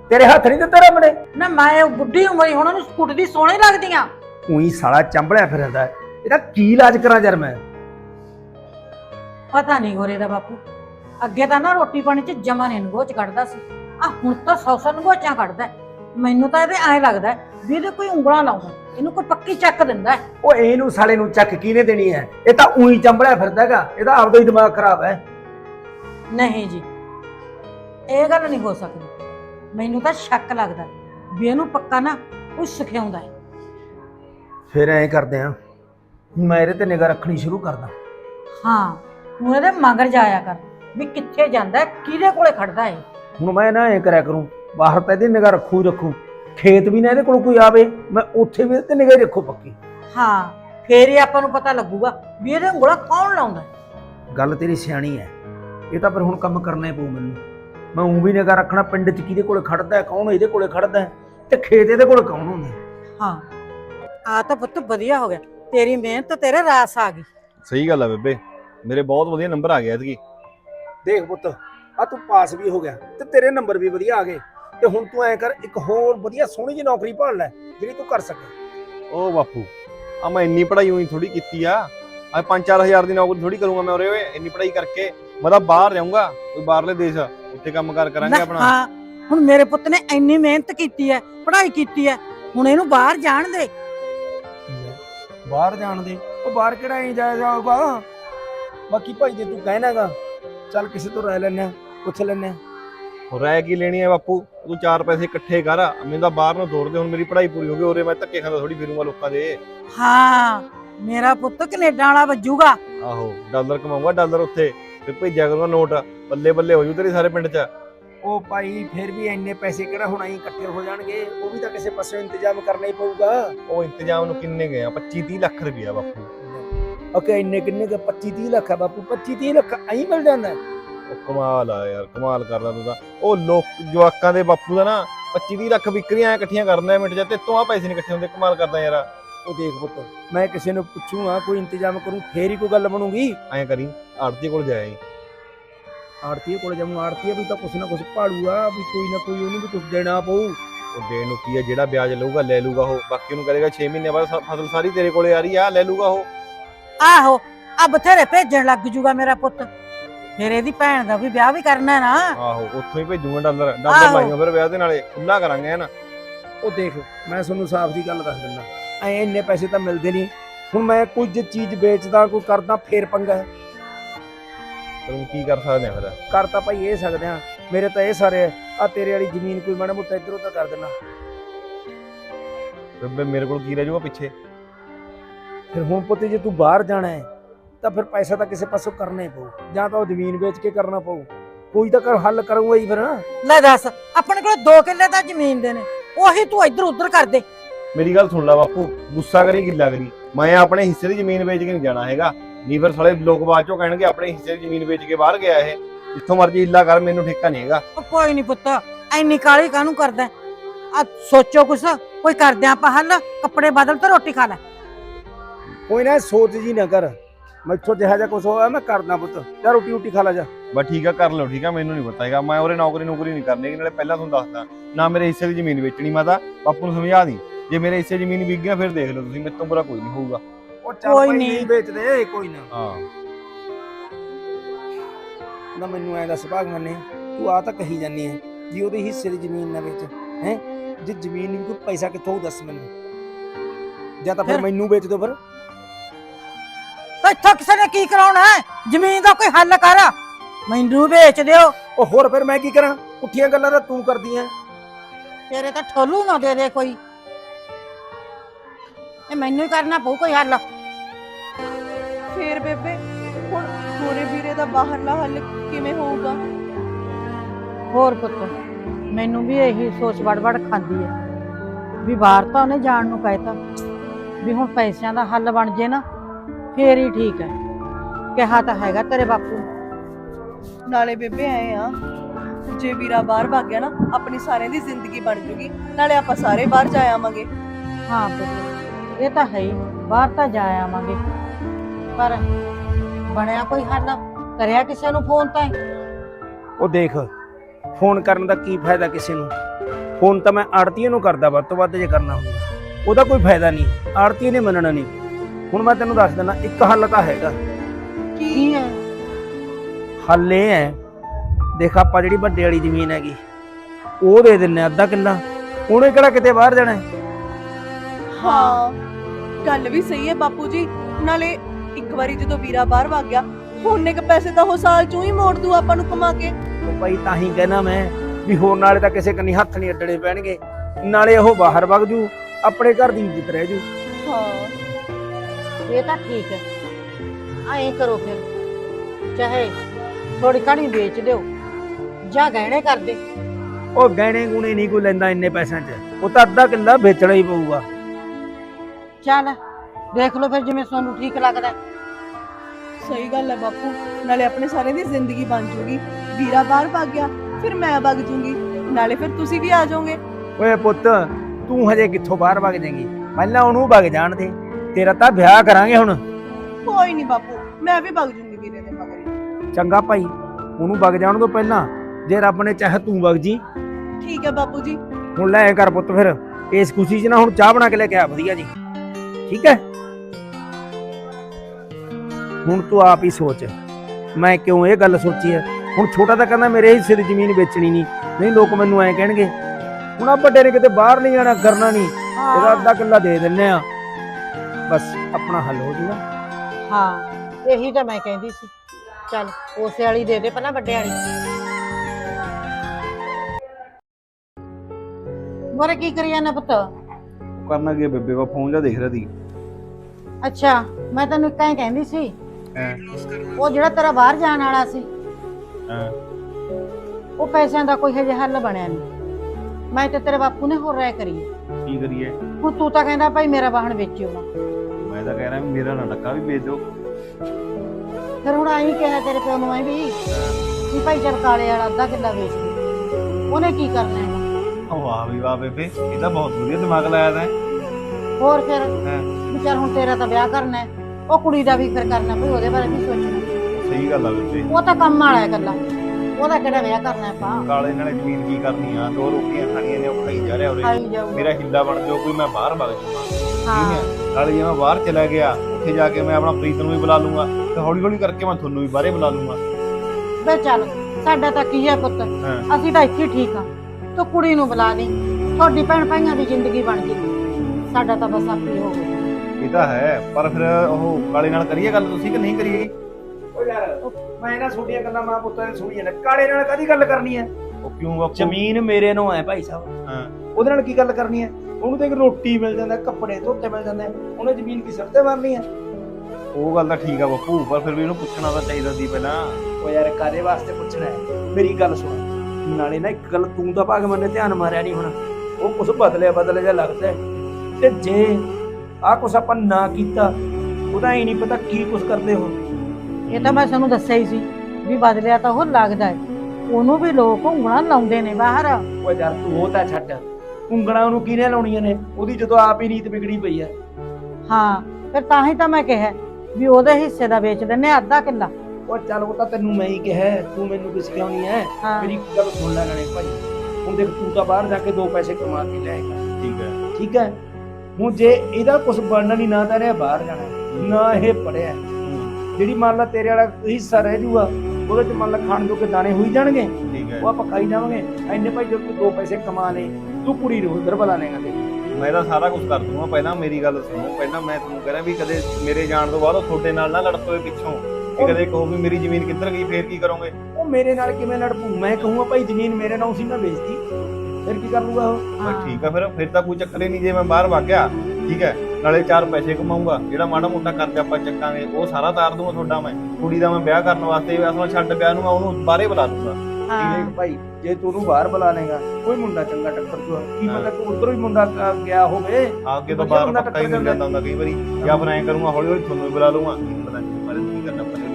ਤੇਰੇ ਹੱਥ ਨਹੀਂ ਦਿੱਤੇ ਰੱਬ ਨੇ। ਨਾ ਮੈਂ ਉਹ ਬੁੱਢੀ ਉਮਰੀ ਹੁਣ ਉਹਨੂੰ ਕੁੱਟਦੀ ਸੋਹਣੀ ਲੱਗਦੀਆਂ ਉਹੀ ਸਾਲਾ ਚੰਬੜਿਆ ਫਿਰਦਾ ਹੈ। ਇਹਦਾ ਕੀ ਇਲਾਜ ਕਰਾਂ ਯਾਰ ਮੈਂ? ਪਤਾ ਨਹੀਂ ਹੋਰੇ ਦਾ ਬਾਪੂ। ਅੱਗੇ ਤਾਂ ਨਾ ਰੋਟੀ ਪਾਣੀ ਚ ਜਮਾ ਨੇ ਨਗੋਚ ਕੱਢਦਾ ਸੀ। ਆ ਹੁਣ ਤਾਂ ਸੌ ਸੌ ਨਗੋਚਾਂ ਕੱਢਦਾ ਹੈ। ਮੈਨੂੰ ਤਾਂ ਇਹਦੇ ਐਂ ਲੱਗਦਾ ਹੈ ਵੀ ਇਹਦੇ ਕੋਈ ਉਂਗਲਾਂ ਲਾਉਂਦਾ ਇਹਨੂੰ ਕੋਈ ਪੱਕੀ ਚੱਕ ਦਿੰਦਾ ਹੈ। ਉਹ ਇਹਨੂੰ ਸਾਲੇ ਨੂੰ ਚੱਕ ਕਿਹਨੇ ਦੇਣੀ ਹੈ? ਇਹ ਤਾਂ ਉਹੀ ਚੰਬੜਿਆ ਫਿਰਦਾ ਹੈਗਾ। ਇਹਦਾ ਆਪਦਾ ਹੀ ਦਿਮਾਗ ਖਰਾਬ ਹੈ। ਨਹੀਂ ਜੀ ਇਹ ਗੱਲ ਨਹੀਂ ਹੋ ਸਕਦੀ। ਮੈਨੂੰ ਤਾਂ ਸ਼ੱਕ ਲੱਗਦਾ ਵੀ ਇਹਨੂੰ ਪੱਕਾ ਨਾ ਕੋਈ ਸਿਖਾਉਂਦਾ ਹੈ। ਫਿਰ ਐਂ ਕਰਦੇ ਆ ਮੈਂ ਇਹਦੇ ਤੇ ਨਿਗਾਹ ਰੱਖਣੀ ਸ਼ੁਰੂ ਕਰਦਾ। ਹਾਂ ਹੁਣ ਇਹਦੇ ਮਗਰ ਜਾਇਆ ਕਰ ਵੀ ਕਿੱਥੇ ਜਾਂਦਾ ਹੈ ਕਿਹਦੇ ਕੋਲੇ ਖੜਦਾ ਹੈ ਹੁਣ ਮੈਂ ਨਾ ਐਂ ਕਰਿਆ ਕਰੂੰ ਬਾਹਰ ਤਾਂ ਇਹਦੀ ਨਿਗਾਹ ਰੱਖੂ ਹੀ ਰੱਖੂ ਖੇਤ ਵੀ ਨਾ ਇਹਦੇ ਕੋਲ ਕੋਈ ਆਵੇ ਮੈਂ ਉੱਥੇ ਵੀ ਇਹਦੇ ਤੇ ਨਿਗਾਹ ਹੀ ਰੱਖੂ ਪੱਕੀ। ਹਾਂ ਫੇਰ ਹੀ ਆਪਾਂ ਨੂੰ ਪਤਾ ਲੱਗੂਗਾ ਵੀ ਇਹਦੇ ਉਂਗਲਾਂ ਕੌਣ ਲਾਉਂਦਾ ਹੈ। ਗੱਲ ਤੇਰੀ ਸਿਆਣੀ ਹੈ। ਇਹ ਤਾਂ ਪਰ ਹੁਣ ਕੰਮ ਕਰਨਾ ਹੀ ਪਊ ਮੈਨੂੰ। ਮੈਂ ਉਂ ਵੀ ਰੱਖਣਾ ਪਿੰਡ 'ਚ ਕਿਹਦੇ ਕੋਲੇ ਖੜਦਾ ਹੈ ਕੌਣ ਇਹਦੇ ਕੋਲੇ ਖੜਦਾ ਹੈ ਤੇ ਖੇਤ ਇਹਦੇ ਕੋਲੇ ਕੌਣ ਹੁੰਦਾ ਹੈ। ਹਾਂ ਆ ਤਾਂ ਪੁੱਤ ਵਧੀਆ ਹੋ ਗਿਆ। ਤੇਰੀ ਮਿਹਨਤ ਤੇਰੇ ਰਾਸ ਆ ਗਈ। ਸਹੀ ਗੱਲ ਆ ਬੇਬੇ ਮੇਰੇ ਬਹੁਤ ਵਧੀਆ ਨੰਬਰ ਆ ਗਿਆ ਐਤਕੀ। ਦੇਖ ਪੁੱਤ ਆ ਤੂੰ ਪਾਸ ਵੀ ਹੋ ਗਿਆ ਤੇ ਤੇਰੇ ਨੰਬਰ ਵੀ ਵਧੀਆ ਆ ਗਏ। ਤੇ ਹੁਣ ਤੂੰ ਐ ਕਰ ਇੱਕ ਹੋਰ ਵਧੀਆ ਸੋਹਣੀ ਜਿਹੀ ਨੌਕਰੀ ਭਾਲ ਲੈ ਜਿਹੜੀ ਤੂੰ ਕਰ ਸਕੇ। ਓ ਬਾਪੂ ਆ ਮੈਂ ਇੰਨੀ ਪੜ੍ਹਾਈ ਹੋਈ ਥੋੜੀ ਕੀਤੀ ਆ। ਆ 5-4000 ਦੀ ਨੌਕਰੀ ਥੋੜੀ ਕਰੂੰਗਾ ਮੈਂ ਉਰੇ ਓਏ ਇੰਨੀ ਪੜ੍ਹਾਈ ਕਰਕੇ। ਮੈਂ ਤਾਂ ਬਾਹਰ ਰਹੂੰਗਾ ਕੋਈ ਬਾਹਰਲੇ ਦੇਸ਼ ਉੱਥੇ ਕੰਮ ਕਾਰ ਕਰਾਂਗੇ ਆਪਣਾ। ਹਾਂ ਹੁਣ ਮੇਰੇ ਪੁੱਤ ਨੇ ਇੰਨੀ ਮਿਹਨਤ ਕੀਤੀ ਹੈ ਪੜ੍ਹਾਈ ਕੀਤੀ ਹੈ ਹੁਣ ਇਹਨੂੰ ਬਾਹਰ ਜਾਣ ਦੇ। ਬਾਹਰ ਜਾਣ ਦੇ? ਉਹ ਬਾਹਰ ਕਿਹੜਾ ਐ ਜਾਇਆ ਜਾਊਗਾ? ਬਾਕੀ ਭਾਈ ਜੇ ਤੂੰ ਕਹਿਣਾਗਾ ਚੱਲ ਕਿਸੇ ਤੋਂ ਰਾਇ ਲੈਣਾ ਪੁੱਛ ਲੈਣਾ ਹੋਰ ਰਹਿ ਕੀ ਲੈਣੀ ਆ ਬਾਪੂ? ਤੂੰ ਚਾਰ ਪੈਸੇ ਇਕੱਠੇ ਕਰ ਮੈਨੂੰ ਤਾਂ ਬਾਹਰ ਨੂੰ ਤੋੜ ਦੇ ਹੁਣ ਮੇਰੀ ਪੜ੍ਹਾਈ ਪੂਰੀ ਹੋ ਗਈ ਉਰੇ ਮੈਂ ਧੱਕੇ ਖਾਂਦਾ ਥੋੜੀ ਫਿਰੂੰਗਾ ਲੋਕਾਂ ਦੇ। ਹਾਂ ਮੇਰਾ ਪੁੱਤ ਕੈਨੇਡਾ ਵਾਲਾ ਵੱਜੂਗਾ। ਆਹੋ ਡਾਲਰ ਕਮਾਊਂਗਾ ਡਾਲਰ ਉੱਥੇ। ਫਿਰ ਭੇਜਿਆ ਕਰੂੰਗਾ ਨੋਟ ਬੱਲੇ ਬੱਲੇ ਹੋ ਜੂ ਤੇਰੇ ਸਾਰੇ ਪਿੰਡ 'ਚ। ਉਹ ਭਾਈ ਫਿਰ ਵੀ ਇੰਨੇ ਪੈਸੇ ਕਿਹੜਾ ਹੁਣ ਐਂ ਇਕੱਠੇ ਹੋ ਜਾਣਗੇ? ਉਹ ਵੀ ਤਾਂ ਕਿਸੇ ਪਾਸੇ ਇੰਤਜ਼ਾਮ ਕਰਨਾ ਹੀ ਪਊਗਾ। ਉਹ ਇੰਤਜ਼ਾਮ ਨੂੰ ਕਿੰਨੇ ਗਏ ਆ? 25 30 ਲੱਖ ਰੁਪਇਆ ਬਾਪੂ। ਓਕੇ ਇੰਨੇ ਕਿੰਨੇ ਕੁ? 25 30 ਲੱਖ ਆ ਬਾਪੂ 25 30 ਲੱਖ ਐਂ ਮਿਲ ਜਾਂਦਾ। ਉਹ ਕਮਾਲ ਆ ਯਾਰ ਕਮਾਲ ਕਰਦਾ ਤੂੰ ਤਾਂ। ਉਹ ਲੋਕ ਜਵਾਕਾਂ ਦੇ ਬਾਪੂ ਦਾ ਨਾ 25 30 ਲੱਖ ਵਿਕਰੀਆਂ ਇਕੱਠੀਆਂ ਕਰਨਾ ਮਿੰਟ ਚ ਤੇ ਤੋਂ ਆ ਪੈਸੇ ਨਹੀਂ ਇਕੱਠੇ ਹੁੰਦੇ ਕਮਾਲ ਕਰਦਾ ਯਾਰ। ਉਹ ਦੇਖ ਪੁੱਤ ਮੈਂ ਕਿਸੇ ਨੂੰ ਪੁੱਛੂਗਾ ਕੋਈ ਇੰਤਜ਼ਾਮ ਕਰੂੰ ਫੇਰ ਹੀ ਕੋਈ ਗੱਲ ਬਣੂਗੀ। ਐਂ ਕਰੀ ਆੜਤੀ ਕੋਲ ਜਾਏ। ਆੜਤੀਏ ਕੋਲ ਜਾਊਂ ਆੜਤੀਏ ਵੀ ਤਾਂ ਕੁਛ ਨਾ ਕੁਛ ਭਾਲੂਗਾ ਵੀ ਕੋਈ ਨਾ ਕੋਈ ਉਹਨੂੰ ਵੀ ਕੁਛ ਦੇਣਾ ਪਊ। ਉਹ ਦੇਣ ਨੂੰ ਕੀ ਆ ਜਿਹੜਾ ਵਿਆਜ ਲਊਗਾ ਲੈ ਲਊਗਾ ਉਹ। ਬਾਕੀ ਉਹਨੂੰ ਕਰੇਗਾ 6 ਮਹੀਨੇ ਬਾਅਦ ਸ- ਫਸਲ ਸਾਰੀ ਤੇਰੇ ਕੋਲੇ ਆ ਰਹੀ ਆ ਲੈ ਲਊਗਾ ਉਹ। ਆਹੋ ਆ ਬਥੇਰੇ ਭੇਜਣ ਲੱਗ ਜੂਗਾ ਮੇਰਾ ਪੁੱਤ। ਫਿਰ ਇਹਦੀ ਭੈਣ ਦਾ ਵੀ ਵਿਆਹ ਵੀ ਕਰਨਾ ਹੈ ਨਾ। ਆਹੋ ਉੱਥੋਂ ਹੀ ਭੇਜੂਗਾ ਡਾਲਰ ਆਹੋ। ਡਾਲਰ ਲਾਈਆਂ ਫਿਰ ਵਿਆਹ ਦੇ ਨਾਲੇ। ਖੁੱਲਾ ਕਰਾਂਗੇ ਹਨ ਉਹ ਦੇਖ ਮੈਂ ਤੁਹਾਨੂੰ ਸਾਫ਼ ਦੀ ਗੱਲ ਦੱਸ ਦਿੰਦਾ। ਐ ਇੰਨੇ ਪੈਸੇ ਤਾਂ ਮਿਲਦੇ ਨਹੀਂ। ਹੁਣ ਮੈਂ ਕੁਝ ਚੀਜ਼ ਵੇਚਦਾ ਕੋਈ ਕਰਦਾ ਫੇਰ ਪੰਗਾ। ਹੈ। ਹੁਣ ਕੀ ਕਰ ਸਕਦੇ ਆ ਫਿਰ? ਕਰ ਤਾਂ ਭਾਈ ਇਹ ਸਕਦੇ ਆ। ਮੇਰੇ ਤਾਂ ਇਹ ਸਾਰੇ ਆ। ਤੇਰੇ ਵਾਲੀ ਜ਼ਮੀਨ ਕੋਈ ਮਾੜਾ ਮੋਟਾ ਇੱਧਰ ਉੱਧਰ ਕਰ ਦੇਣਾ ਬੇਬੇ ਮੇਰੇ ਕੋਲ ਕੀ ਰਹਿ ਜਾਊਗਾ ਪਿੱਛੇ? ਫਿਰ ਹੁਣ ਪੁੱਤ ਜੇ ਤੂੰ ਬਾਹਰ ਜਾਣਾ ਹੈ ਤਾਂ ਫਿਰ ਪੈਸਾ ਤਾਂ ਕਿਸੇ ਪਾਸੋਂ ਕਰਨਾ ਹੀ ਪਊ। ਜਾਂ ਤਾਂ ਉਹ ਜ਼ਮੀਨ ਵੇਚ ਕੇ ਕਰਨਾ ਪਊ। ਕੋਈ ਤਾਂ ਕਰ ਹੱਲ ਕਰੂਗਾ ਹੀ ਫਿਰ। ਲੈ ਦੱਸ ਆਪਣੇ ਕੋਲ 2 ਕਿੱਲੇ ਤਾਂ ਜ਼ਮੀਨ ਦੇ ਨੇ। ਉਹੀ ਤੂੰ ਇੱਧਰ ਉੱਧਰ ਕਰ ਦੇ। ਮੇਰੀ ਗੱਲ ਸੁਣ ਲੈ ਬਾਪੂ ਗੁੱਸਾ ਕਰੀ ਗਿੱਲਾ ਕਰੀ ਮੈਂ ਆਪਣੇ ਹਿੱਸੇ ਦੀ ਜ਼ਮੀਨ ਵੇਚ ਕੇ ਨਹੀਂ ਜਾਣਾ ਹੈਗਾ ਨਹੀਂ ਫਿਰ ਸਾਲੇ ਲੋਕ ਬਾਅਦ ਚੋਂ ਕਹਿਣਗੇ ਆਪਣੇ ਹਿੱਸੇ ਦੀ ਜ਼ਮੀਨ ਵੇਚ ਕੇ ਬਾਹਰ ਗਿਆ ਇਹ ਜਿੱਥੋਂ ਮਰਜ਼ੀ ਹਿੱਲਾ ਕਰ ਮੈਨੂੰ ਠੇਕਾ ਨਹੀਂ ਹੈਗਾ ਉਹ ਕੋਈ ਨਹੀਂ ਪੁੱਤ ਐਨੀ ਕਾਲੀ ਕਾਹਨੂੰ ਕਰਦਾ ਆ ਸੋਚੋ ਕੁਛ ਕੋਈ ਕਰਦੇ ਆਪਾਂ ਹੱਲ ਕੱਪੜੇ ਬਦਲ ਤੇ ਰੋਟੀ ਖਾ ਲੈ ਕੋਈ ਨਾ ਸੋਚ ਜੀ ਨਾ ਕਰ ਮੈਥੋਂ ਜਿਹਾ ਜਿਹਾ ਕੁਛ ਹੋਇਆ ਮੈਂ ਕਰਦਾ ਪੁੱਤ ਜਾ ਰੋਟੀ ਰੋਟੀ ਖਾ ਲੈ ਜਾ ਬਸ ਠੀਕ ਆ ਕਰ ਲਓ ਠੀਕ ਆ ਮੈਨੂੰ ਨਹੀਂ ਪਤਾ ਹੈਗਾ ਮੈਂ ਉਹਰੇ ਨੌਕਰੀ ਨੌਕਰੀ ਨਹੀਂ ਕਰਨੀ ਨਾਲੇ ਪਹਿਲਾਂ ਤੁਹਾਨੂੰ ਦੱਸਦਾ ਨਾ ਮੇਰੇ ਹਿੱਸੇ ਦੀ ਜ਼ਮੀਨ ਵੇਚਣੀ ਮੈਂ ਤਾਂ ਬਾਪੂ ਨੂੰ ਸਮਝਾ ਦੀ ਜੇ ਮੇਰੇ ਹਿੱਸੇ ਜ਼ਮੀਨ ਵਿਕ ਗਿਆ ਫਿਰ ਦੇਖ ਲਓ ਤੁਸੀਂ ਮੇਰੇ ਤੋਂ ਬੁਰਾ ਕੋਈ ਨਹੀਂ ਹੋਊਗਾ। ਉਹ ਚੱਲ ਕੋਈ ਭਾਈ ਨੀ। ਨਹੀਂ ਵੇਚਦੇ ਕੋਈ ਨਾ। ਹਾਂ। ਨਾ ਮੈਨੂੰ ਐ ਦੱਸ ਭਾਗ ਮੰਨੇ ਤੂੰ ਆ ਤਾਂ ਕਹੀ ਜਾਨੀ ਹੈ ਜੀ ਉਹਦੇ ਹਿੱਸੇ ਦੀ ਜ਼ਮੀਨ ਨਾ ਵੇਚ ਹੈ? ਜੇ ਜ਼ਮੀਨ ਨਹੀਂ ਕੋਈ ਪੈਸਾ ਕਿੱਥੋਂ ਆਊ ਦੱਸ ਮੈਨੂੰ। ਜਾਂ ਤਾਂ ਫਿਰ ਫਿਰ? ਮੈਨੂੰ ਵੇਚ ਦਿਓ ਫਿਰ। ਤਾਂ ਇੱਥੋਂ ਕਿਸੇ ਨੇ ਕੀ ਕਰਾਉਣਾ ਹੈ? ਜ਼ਮੀਨ ਦਾ ਕੋਈ ਹੱਲ ਕਰ। ਮੈਨੂੰ ਵੇਚ ਦਿਓ। ਉਹ ਹੋਰ ਫਿਰ ਮੈਂ ਕੀ ਕਰਾਂ? ਪੁੱਠੀਆਂ ਗੱਲਾਂ ਤਾਂ ਤੂੰ ਕਰਦੀ ਐ। ਤੇਰੇ ਤਾਂ ਠੋਲੂ ਨਾ ਦੇ ਦੇ ਕੋਈ। ਇਹ ਮੈਨੂੰ ਹੀ ਕਰਨਾ ਪਊ ਕੋਈ ਹੱਲ। ਫੇਰ ਬੇਬੇ ਹੁਣ ਗੋਰੇ ਵੀਰੇ ਇਹਦਾ ਬਾਹਰਲਾ ਹੱਲ ਕਿਵੇਂ ਹੋਊਗਾ? ਹੋਰ ਪੁੱਤ ਮੈਨੂੰ ਵੀ ਇਹੀ ਸੋਚ ਵੜ-ਵੜ ਖਾਂਦੀ ਹੈ ਵੀ ਬਾਹਰ ਤਾਂ ਉਹਨੇ ਜਾਣ ਨੂੰ ਕਹਿਤਾ ਵੀ ਹੁਣ ਪੈਸਿਆਂ ਦਾ ਹੱਲ ਬਣ ਜੇ ਨਾ ਫੇਰ ਹੀ ਠੀਕ ਹੈ। ਕਿਹਾ ਤਾਂ ਹੈਗਾ ਤੇਰੇ ਬਾਪੂ। ਨਾਲੇ ਬੇਬੇ ਆਏ ਆ ਜੇ ਵੀਰਾ ਬਾਹਰ ਭੱਗ ਗਿਆ ਨਾ ਆਪਣੀ ਸਾਰਿਆਂ ਦੀ ਜ਼ਿੰਦਗੀ ਬਣ ਜੂਗੀ। ਨਾਲੇ ਆਪਾਂ ਸਾਰੇ ਬਾਹਰ ਜਾ ਆਵਾਂਗੇ। ਹਾਂ ਪੁੱਤ। ਇਹ ਤਾਂ ਹੈ ਹੀ ਬਾਹਰ ਤਾਂ ਜਾ ਆਵਾਂਗੇ। ਪਰ ਬਣਿਆ ਕੋਈ ਹੱਲ? ਕਰਿਆ ਕਿਸੇ ਨੂੰ ਫੋਨ ਤਾਂ? ਉਹ ਦੇਖ ਫੋਨ ਕਰਨ ਦਾ ਕੀ ਫਾਇਦਾ ਕਿਸੇ ਨੂੰ? ਫੋਨ ਤਾਂ ਮੈਂ ਆੜਤੀਏ ਨੂੰ ਕਰਦਾ ਵੱਧ ਤੋਂ ਵੱਧ ਜੇ ਕਰਨਾ ਹੁੰਦਾ। ਉਹਦਾ ਕੋਈ ਫਾਇਦਾ ਨਹੀਂ ਆੜਤੀਏ ਨੇ ਮੰਨਣਾ ਨਹੀਂ। ਹੁਣ ਮੈਂ ਤੈਨੂੰ ਦੱਸ ਦਿੰਦਾ ਇੱਕ ਹੱਲ ਤਾਂ ਹੈਗਾ। ਕੀ ਹੈ? ਹੱਲ ਇਹ ਹੈ ਦੇਖ ਆਪਾਂ ਜਿਹੜੀ ਵੱਡੇ ਵਾਲੀ ਜ਼ਮੀਨ ਹੈਗੀ ਉਹ ਦੇ ਦਿੰਨੇ ਅੱਧਾ ਕਿੱਲਾ। ਉਹਨੇ ਕਿਹੜਾ ਕਿਤੇ ਬਾਹਰ ਜਾਣਾ ਹੈ? ਹਾਂ। ਗੱਲ ਵੀ ਸਹੀ ਹੈ ਬਾਪੂ ਜੀ। ਨਾਲੇ ਇੱਕ ਵਾਰੀ ਜਦੋਂ ਵੀਰਾ ਬਾਹਰ ਭੱਗ ਗਿਆ ਉਹਨੇ ਕ ਪੈਸੇ ਤਾਂ ਉਹ ਸਾਲ ਚੋਂ ਹੀ ਮੋੜ ਦੂ ਆਪਾਂ ਨੂੰ ਕਮਾ ਕੇ। ਉਹ ਭਾਈ ਤਾਂ ਹੀ ਕਹਿਣਾ ਮੈਂ ਵੀ ਹੋਰ ਨਾਲੇ ਤਾਂ ਕਿਸੇ ਕੰਨੀ ਹੱਥ ਨਹੀਂ ਅੱਡਣੇ ਪੈਣਗੇ। ਨਾਲੇ ਉਹ ਬਾਹਰ ਵਗ ਜੂ ਆਪਣੇ ਘਰ ਦੀ ਇੱਜ਼ਤ ਰਹਿ ਜੂ। ਹਾਂ। ਇਹ ਤਾਂ ਠੀਕ ਹੈ। ਐਂ ਕਰੋ ਫਿਰ। ਚਾਹੇ ਥੋੜੀ ਕਣੀ ਵੇਚ ਦਿਓ ਜਾਂ ਗਹਿਣੇ ਕਰ ਦੇ। ਉਹ ਗਹਿਣੇ ਗੁਣੇ ਨਹੀਂ ਕੋਈ ਲੈਂਦਾ ਇੰਨੇ ਪੈਸਿਆਂ 'ਚ। ਉਹ ਤਾਂ ਅੱਧਾ ਕਿੱਲਾ ਵੇਚਣਾ ਹੀ ਪਊਗਾ। ਚੱਲ ਦੇਖ ਲਓ ਫਿਰ ਜਿਵੇਂ ਤੁਹਾਨੂੰ ਠੀਕ ਲੱਗਦਾ। ਹੈ। ਸਹੀ ਗੱਲ ਹੈ ਬਾਪੂ ਨਾਲੇ ਆਪਣੇ ਸਾਰਿਆਂ ਦੀ ਜ਼ਿੰਦਗੀ ਬਣ ਜੂਗੀ। ਵੀਰਾ ਬਾਹਰ ਭੱਗ ਗਿਆ ਫਿਰ ਮੈਂ ਭੱਗ ਜੂਗੀ। ਨਾਲੇ ਫਿਰ ਤੁਸੀਂ ਵੀ ਆ ਜਾਓਗੇ। ਓਏ ਪੁੱਤ ਤੂੰ ਹਜੇ ਕਿੱਥੋਂ ਬਾਹਰ ਵਗ ਜਾਏਂਗੀ? ਪਹਿਲਾਂ ਉਹਨੂੰ ਵਗ ਜਾਣ ਦੇ ਤੇਰਾ ਤਾਂ ਵਿਆਹ ਕਰਾਂਗੇ ਹੁਣ। ਕੋਈ ਨਹੀਂ ਬਾਪੂ ਮੈਂ ਵੀ ਭੱਗ ਜੂਗੀ ਵੀਰੇ ਦੇ ਮਗਰ। ਹੀ। ਚੰਗਾ ਭਾਈ ਉਹਨੂੰ ਵਗ ਜਾਣ ਤੋਂ ਪਹਿਲਾਂ ਜੇ ਰੱਬ ਨੇ ਚਾਹਿਆ ਤੂੰ ਵਗ ਜੀ। ਠੀਕ ਹੈ ਬਾਪੂ ਜੀ। ਹੁਣ ਲੈ ਕਰ ਪੁੱਤ ਫਿਰ ਇਸ ਖੁਸ਼ੀ 'ਚ ਨਾ ਹੁਣ ਚਾਹ ਬਣਾ ਕੇ ਲੈ ਕੇ ਆ ਵਧੀਆ ਜੀ। ਠੀਕ ਹੈ? ਹੁਣ ਤੂੰ ਆਪ ਹੀ ਸੋਚ ਮੈਂ ਕਿਉਂ ਇਹ ਗੱਲ ਸੋਚੀ ਹੈ? ਹੁਣ ਛੋਟਾ ਤਾਂ ਕਹਿੰਦਾ ਮੇਰੇ ਹਿੱਸੇ ਦੀ ਜ਼ਮੀਨ ਵੇਚਣੀ ਨਹੀਂ ਨਹੀਂ ਲੋਕ ਮੈਨੂੰ ਐਂ ਕਹਿਣਗੇ ਹੁਣ ਆ ਵੱਡੇ ਨੇ ਕਿਤੇ ਬਾਹਰ ਨਹੀਂ ਜਾਣਾ ਕਰਨਾ ਨਹੀਂ ਇਹਦਾ ਅੱਧਾ ਕਿੱਲਾ ਦੇ ਦਿੰਨੇ ਆ। ਬਸ ਆਪਣਾ ਹੱਲ ਹੋ ਜੂਗਾ। ਹਾਂ ਇਹੀ ਤਾਂ ਮੈਂ ਕਹਿੰਦੀ ਸੀ। ਚੱਲ ਉਸੇ ਵਾਲੀ ਦੇ ਦੇ ਪਹਿਲਾਂ ਵੱਡੇ ਵਾਲੀ। ਮੋਰੇ ਕੀ ਕਰੀ ਜਾਂਦਾ ਪੁੱਤ? ਕਰਨਾ ਕੀ ਆ ਬੇਬੇ ਵਾ ਫੋਨ ਜਾ ਦੇਖ ਰਹੀ। ਸੀ ਅੱਛਾ ਮੈਂ ਤੈਨੂੰ ਇੱਕ ਐਂ ਕਹਿੰਦੀ ਸੀ। ਉਹ ਜਿਹੜਾ ਤੇਰਾ ਬਾਹਰ ਜਾਣ ਵਾਲਾ ਸੀ ਹਾਂ ਉਹ ਪੈਸਿਆਂ ਦਾ ਕੋਈ ਹਜੇ ਹੱਲ ਬਣਿਆ ਨਹੀਂ। ਮੈਂ ਤੇ ਤੇਰੇ ਬਾਪੂ ਨੇ ਹੋਰ ਰਾਇ ਕਰੀ। ਕੀ ਕਰੀਏ? ਹੁਣ ਤੂੰ ਤਾਂ ਕਹਿੰਦਾ ਭਾਈ ਮੇਰਾ ਵਾਹਣ ਵੇਚਿਓ। ਨਾ ਮੈਂ ਤਾਂ ਕਹਿ ਰਿਹਾ ਵੀ ਮੇਰਾ ਨਾ ਡੱਕਾ ਵੀ ਵੇਚ ਦਿਓ। ਫਿਰ ਹੁਣ ਆਈ ਕਿਹਾ ਤੇਰੇ ਪਿਓ ਨੂੰ ਮੈਂ ਵੀ ਵੀ ਭਾਈ ਚੱਲ ਕਾਲੇ ਵਾਲਾ ਅੱਧਾ ਕਿੱਲਾ ਵੇਚ ਦੇ। ਉਹਨੇ ਕੀ ਕਰਨਾ ਹੈ? ਵਾਹ ਵੀ ਵਾਹ ਬੇਬੇ ਇਹ ਤਾਂ ਬਹੁਤ ਵਧੀਆ ਦਿਮਾਗ ਲਾਇਆ ਤੈਂ। ਹੋਰ ਫਿਰ? ਹੈਂ। ਵੀ ਚੱਲ ਹੁਣ ਤੇਰਾ ਤਾਂ ਵਿਆਹ ਕਰਨਾ ਹੈ। ਉਹ ਕੁੜੀ ਦਾ ਵੀ ਫਿਰ ਕਰਨਾ ਭਈ ਉਹਦੇ ਬਾਰੇ ਵੀ ਸੋਚਣਾ। ਸਹੀ ਗੱਲ ਆ ਬੇਬੇ। ਉਹ ਤਾਂ ਕੰਮ ਵਾਲਾ ਹੈ ਇਕੱਲਾ। ਉਹਦਾ ਕਿਹੜਾ ਵਿਆਹ ਕਰਨਾ ਹੈ ਆਪਾਂ? ਕਾਲੇ ਨਾਲੇ ਜ਼ਮੀਨ ਕੀ ਕਰਨੀ ਆ? ਦੋ ਰੋਟੀਆਂ ਖਾਣੀਆਂ ਨੇ ਉਹ ਖਾਈ ਜਾ ਰਿਹਾ ਉਰੇ। ਖਾਈ ਜਾਊਗਾ। ਮੇਰਾ ਹਿੱਲਾ ਬਣ ਜਾਓ ਕੋਈ ਮੈਂ ਬਾਹਰ ਵਗ ਠੀਕ ਹਾਂ। ਹੈ? ਨਾਲੇ ਜੇ ਮੈਂ ਬਾਹਰ ਚਲਾ ਗਿਆ ਉੱਥੇ ਜਾ ਕੇ ਮੈਂ ਆਪਣਾ ਪ੍ਰੀਤ ਨੂੰ ਵੀ ਬੁਲਾ ਲੂੰਗਾ ਤੇ ਹੌਲੀ ਹੌਲੀ ਕਰਕੇ ਮੈਂ ਤੁਹਾਨੂੰ ਵੀ ਬਾਹਰੇ ਬੁਲਾ ਲੂੰਗਾ ਵੇ ਚੱਲ ਸਾਡਾ ਤਾਂ ਕੀ ਹੈ ਪੁੱਤ? ਹਾਂ। ਅਸੀਂ ਤਾਂ ਇੱਥੇ ਹੀ ਠੀਕ ਆ। ਤੂੰ ਕੁੜੀ ਨੂੰ ਬੁਲਾ ਲਈ। ਤੁਹਾਡੀ ਭੈਣ ਭਾਈਆਂ ਦੀ ਜ਼ਿੰਦਗੀ ਬਣ ਗਈ। ਸਾਡਾ ਤਾਂ ਬਸ ਆਪੀ ਹੋ ਗਿਆ। ਇਹ ਤਾਂ ਹੈ ਪਰ ਫਿਰ ਉਹ ਕਾਲੇ ਨਾਲ ਕਰੀਏ ਗੱਲ ਤੁਸੀਂ ਕਿ ਨਹੀਂ ਕਰੀਏ? ਓ ਯਾਰ ਮੈਂ ਨਾ ਛੋਟੀਆਂ ਗੱਲਾਂ ਮਾਂ ਪੁੱਤਾਂ ਨੇ ਸੁਣੀਆਂ ਨੇ ਕਾਲੇ ਨਾਲ ਕਾਦੀ ਗੱਲ ਕਰਨੀ ਹੈ? ਉਹ ਕਿਉਂ ਬਾਪੂ? ਜ਼ਮੀਨ ਮੇਰੇ ਨੂੰ ਹੈ ਭਾਈ ਸਾਹਿਬ। ਹਾਂ। ਉਹਦੇ ਨਾਲ ਕੀ ਗੱਲ ਕਰਨੀ ਹੈ? ਉਹਨੂੰ ਤਾਂ ਇੱਕ ਰੋਟੀ ਮਿਲ ਜਾਂਦਾ ਕੱਪੜੇ ਧੋਤੇ ਮਿਲ ਜਾਂਦੇ ਉਹਨੇ ਜ਼ਮੀਨ ਕੀ ਸਿਰ ਤੇ ਮਾਰਨੀ ਹੈ। ਉਹ ਗੱਲ ਤਾਂ ਠੀਕ ਆ ਬਾਪੂ ਪਰ ਫਿਰ ਵੀ ਇਹਨੂੰ ਪੁੱਛਣਾ ਤਾਂ ਚਾਹੀਦਾ ਸੀ ਪਹਿਲਾਂ। ਉਹ ਯਾਰ ਕਾਦੇ ਵਾਸਤੇ ਪੁੱਛਣਾ ਹੈ? ਮੇਰੀ ਗੱਲ ਸੁਣ। ਨਾਲੇ ਨਾ ਇੱਕ ਗੱਲ ਤੂੰ ਤਾਂ ਭਾਗ ਮੰਨੇ ਧਿਆਨ ਮਾਰਿਆ ਨਹੀਂ ਹੁਣ। ਉਹ ਕੁਛ ਬਦਲਿਆ ਬਦਲਿਆ ਜਿਹਾ ਲੱਗਦਾ ਹੈ। ਤੇ ਜੇ ਆ ਕੁਛ ਆਪਾਂ ਨਾ ਕੀਤਾ ਉਹਦਾ ਹੀ ਨਹੀਂ ਪਤਾ ਕੀ ਕੁਛ ਕਰਦੇ ਹੋ। ਇਹ ਤਾਂ ਮੈਂ ਤੁਹਾਨੂੰ ਦੱਸਿਆ ਹੀ ਸੀ ਵੀ ਬਦਲਿਆ ਤਾਂ ਉਹ ਲੱਗਦਾ ਹੈ। ਉਹਨੂੰ ਵੀ ਲੋਕ ਉਂਗਲਾਂ ਲਾਉਂਦੇ ਨੇ ਬਾਹਰ। ਉਹ ਯਾਰ ਤੂੰ ਉਹ ਤਾਂ ਛੱਡ। ਉਂਗਲਾਂ ਉਹਨੂੰ ਕਿਹਨੇ ਲਾਉਣੀਆਂ ਨੇ? ਉਹਦੀ ਜਦੋਂ ਆਪ ਹੀ ਨੀਤ ਵਿਗੜੀ ਪਈ ਹੈ। ਹਾਂ ਫਿਰ ਤਾਂ ਹੀ ਤਾਂ ਮੈਂ ਕਿਹਾ ਵੀ ਉਹਦੇ ਹਿੱਸੇ ਦਾ ਵੇਚ ਦਿੰਨੇ ਆ ਅੱਧਾ ਕਿੱਲਾ। ਉਹ ਚੱਲ ਉਹ ਤਾਂ ਤੈਨੂੰ ਮੈਂ ਹੀ ਕਿਹਾ ਤੂੰ ਮੈਨੂੰ ਕੁਛ ਕਿਉਂ ਨਹੀਂ ਹੈ? ਹਾਂ। ਮੇਰੀ ਇੱਕ ਗੱਲ ਸੁਣ ਲੈ ਨਾਲੇ ਭਾਈ। ਹੁਣ ਦੇਖ ਤੂੰ ਤਾਂ ਬਾਹਰ ਜਾ ਕੇ ਦੋ ਪੈਸੇ ਕਮਾ ਕੇ ਲਿਆਏਗਾ ਠੀਕ ਹੈ। ਠੀਕ ਹੈ? ਹੁਣ ਜੇ ਇਹਦਾ ਕੁਝ ਬਣਨਾ ਨਹੀਂ ਨਾ ਤਾਂ ਇਹ ਬਾਹਰ ਜਾਣਾ ਨਾ ਇਹ ਪੜਿਆ ਜਿਹੜੀ ਮੰਨ ਲਾ ਤੇਰੇ ਵਾਲਾ ਹਿੱਸਾ ਰਹਿ ਜੂਗਾ ਉਹਦੇ ਚ ਮੰਨ ਲਾ ਖਾਣ ਜੋਗੇ ਦਾਣੇ ਹੋਈ ਜਾਣਗੇ। ਠੀਕ ਹੈ। ਉਹ ਆਪਾਂ ਖਾਈ ਜਾਵਾਂਗੇ। ਐਨੇ ਭਾਈ ਜੇ ਤੂੰ ਦੋ ਪੈਸੇ ਕਮਾ ਲੇ ਤੂੰ ਕੁੜੀ ਨੂੰ ਉਧਰ ਬੁਲਾ ਲੇਗਾ ਤੇ ਮੈਂ ਤਾਂ ਸਾਰਾ ਕੁਝ ਕਰ ਦੂੰਗਾ। ਪਹਿਲਾਂ ਮੇਰੀ ਗੱਲ ਸੁਣੋ। ਪਹਿਲਾਂ ਮੈਂ ਤੁਹਾਨੂੰ ਕਹਿ ਰਿਹਾ ਵੀ ਕਦੇ ਮੇਰੇ ਜਾਣ ਤੋਂ ਬਾਅਦ ਉਹ ਤੁਹਾਡੇ ਨਾਲ ਨਾ ਲੜ ਪਵੇ ਪਿੱਛੋਂ। ਵੀ ਕਦੇ ਕਹੋ ਵੀ ਮੇਰੀ ਜ਼ਮੀਨ ਕਿੱਧਰ ਗਈ ਫੇਰ ਕੀ ਕਰੋਗੇ? ਉਹ ਮੇਰੇ ਨਾਲ ਕਿਵੇਂ ਲੜ ਪੂ ਮੈਂ ਕਹੂੰਗਾ ਭਾਈ ਜ਼ਮੀਨ ਮੇਰੇ ਨਾਲ ਸੀ ਮੈਂ ਵੇਚਦੀ ਫਿਰ ਕੀ ਕਰ ਲੂਗਾ ਉਹ? ਬਸ ਠੀਕ ਆ ਫਿਰ ਫਿਰ ਤਾਂ ਕੋਈ ਚੱਕਰ ਹੀ ਨਹੀਂ ਜੇ ਮੈਂ ਬਾਹਰ ਵਗ ਗਿਆ ਠੀਕ ਹੈ? ਨਾਲੇ ਚਾਰ ਪੈਸੇ ਕਮਾਊਂਗਾ। ਜਿਹੜਾ ਮਾੜਾ ਮੋਟਾ ਕਰਜ਼ਾ ਆਪਾਂ ਚੱਕਾਂਗੇ ਉਹ ਸਾਰਾ ਤਾਰ ਦੂੰਗਾ ਤੁਹਾਡਾ ਮੈਂ। ਕੁੜੀ ਦਾ ਮੈਂ ਵਿਆਹ ਕਰਨ ਵਾਸਤੇ ਅਸਲ ਛੱਡ ਵਿਆਹ ਨੂੰ ਮੈਂ ਉਹਨੂੰ ਬਾਹਰੇ ਬੁਲਾ ਦੂੰਗਾ ਹਾਂ। ਠੀਕ ਹੈ ਭਾਈ ਜੇ ਤੂੰ ਉਹਨੂੰ ਬਾਹਰ ਬੁਲਾ ਲੇਗਾ ਕੋਈ ਮੁੰਡਾ ਚੰਗਾ ਟੱਕਰ ਜੂਗਾ। ਕੀ। ਪਤਾ ਤੂੰ ਉਧਰੋਂ ਹੀ ਮੁੰਡਾ ਅ, ਗਿਆ ਹੋਵੇ। ਅੱਗੇ ਤੋਂ ਬਾਹਰ ਪੱਕਾ ਹੀ ਟੱਕਰ ਮਿਲ ਜਾਂਦਾ ਹੁੰਦਾ ਕਈ ਵਾਰੀ। ਜਾਂ ਫਿਰ ਐਂ ਕਰੂੰਗਾ ਹੌਲੀ ਹੌਲੀ ਤੁਹਾਨੂੰ ਵੀ ਬੁਲਾ ਲੂੰਗਾ ਕੀ ਪਤਾ ਨਹੀਂ ਮਾਰੇ ਕੀ ਕਰਨਾ ਹੁੰਦਾ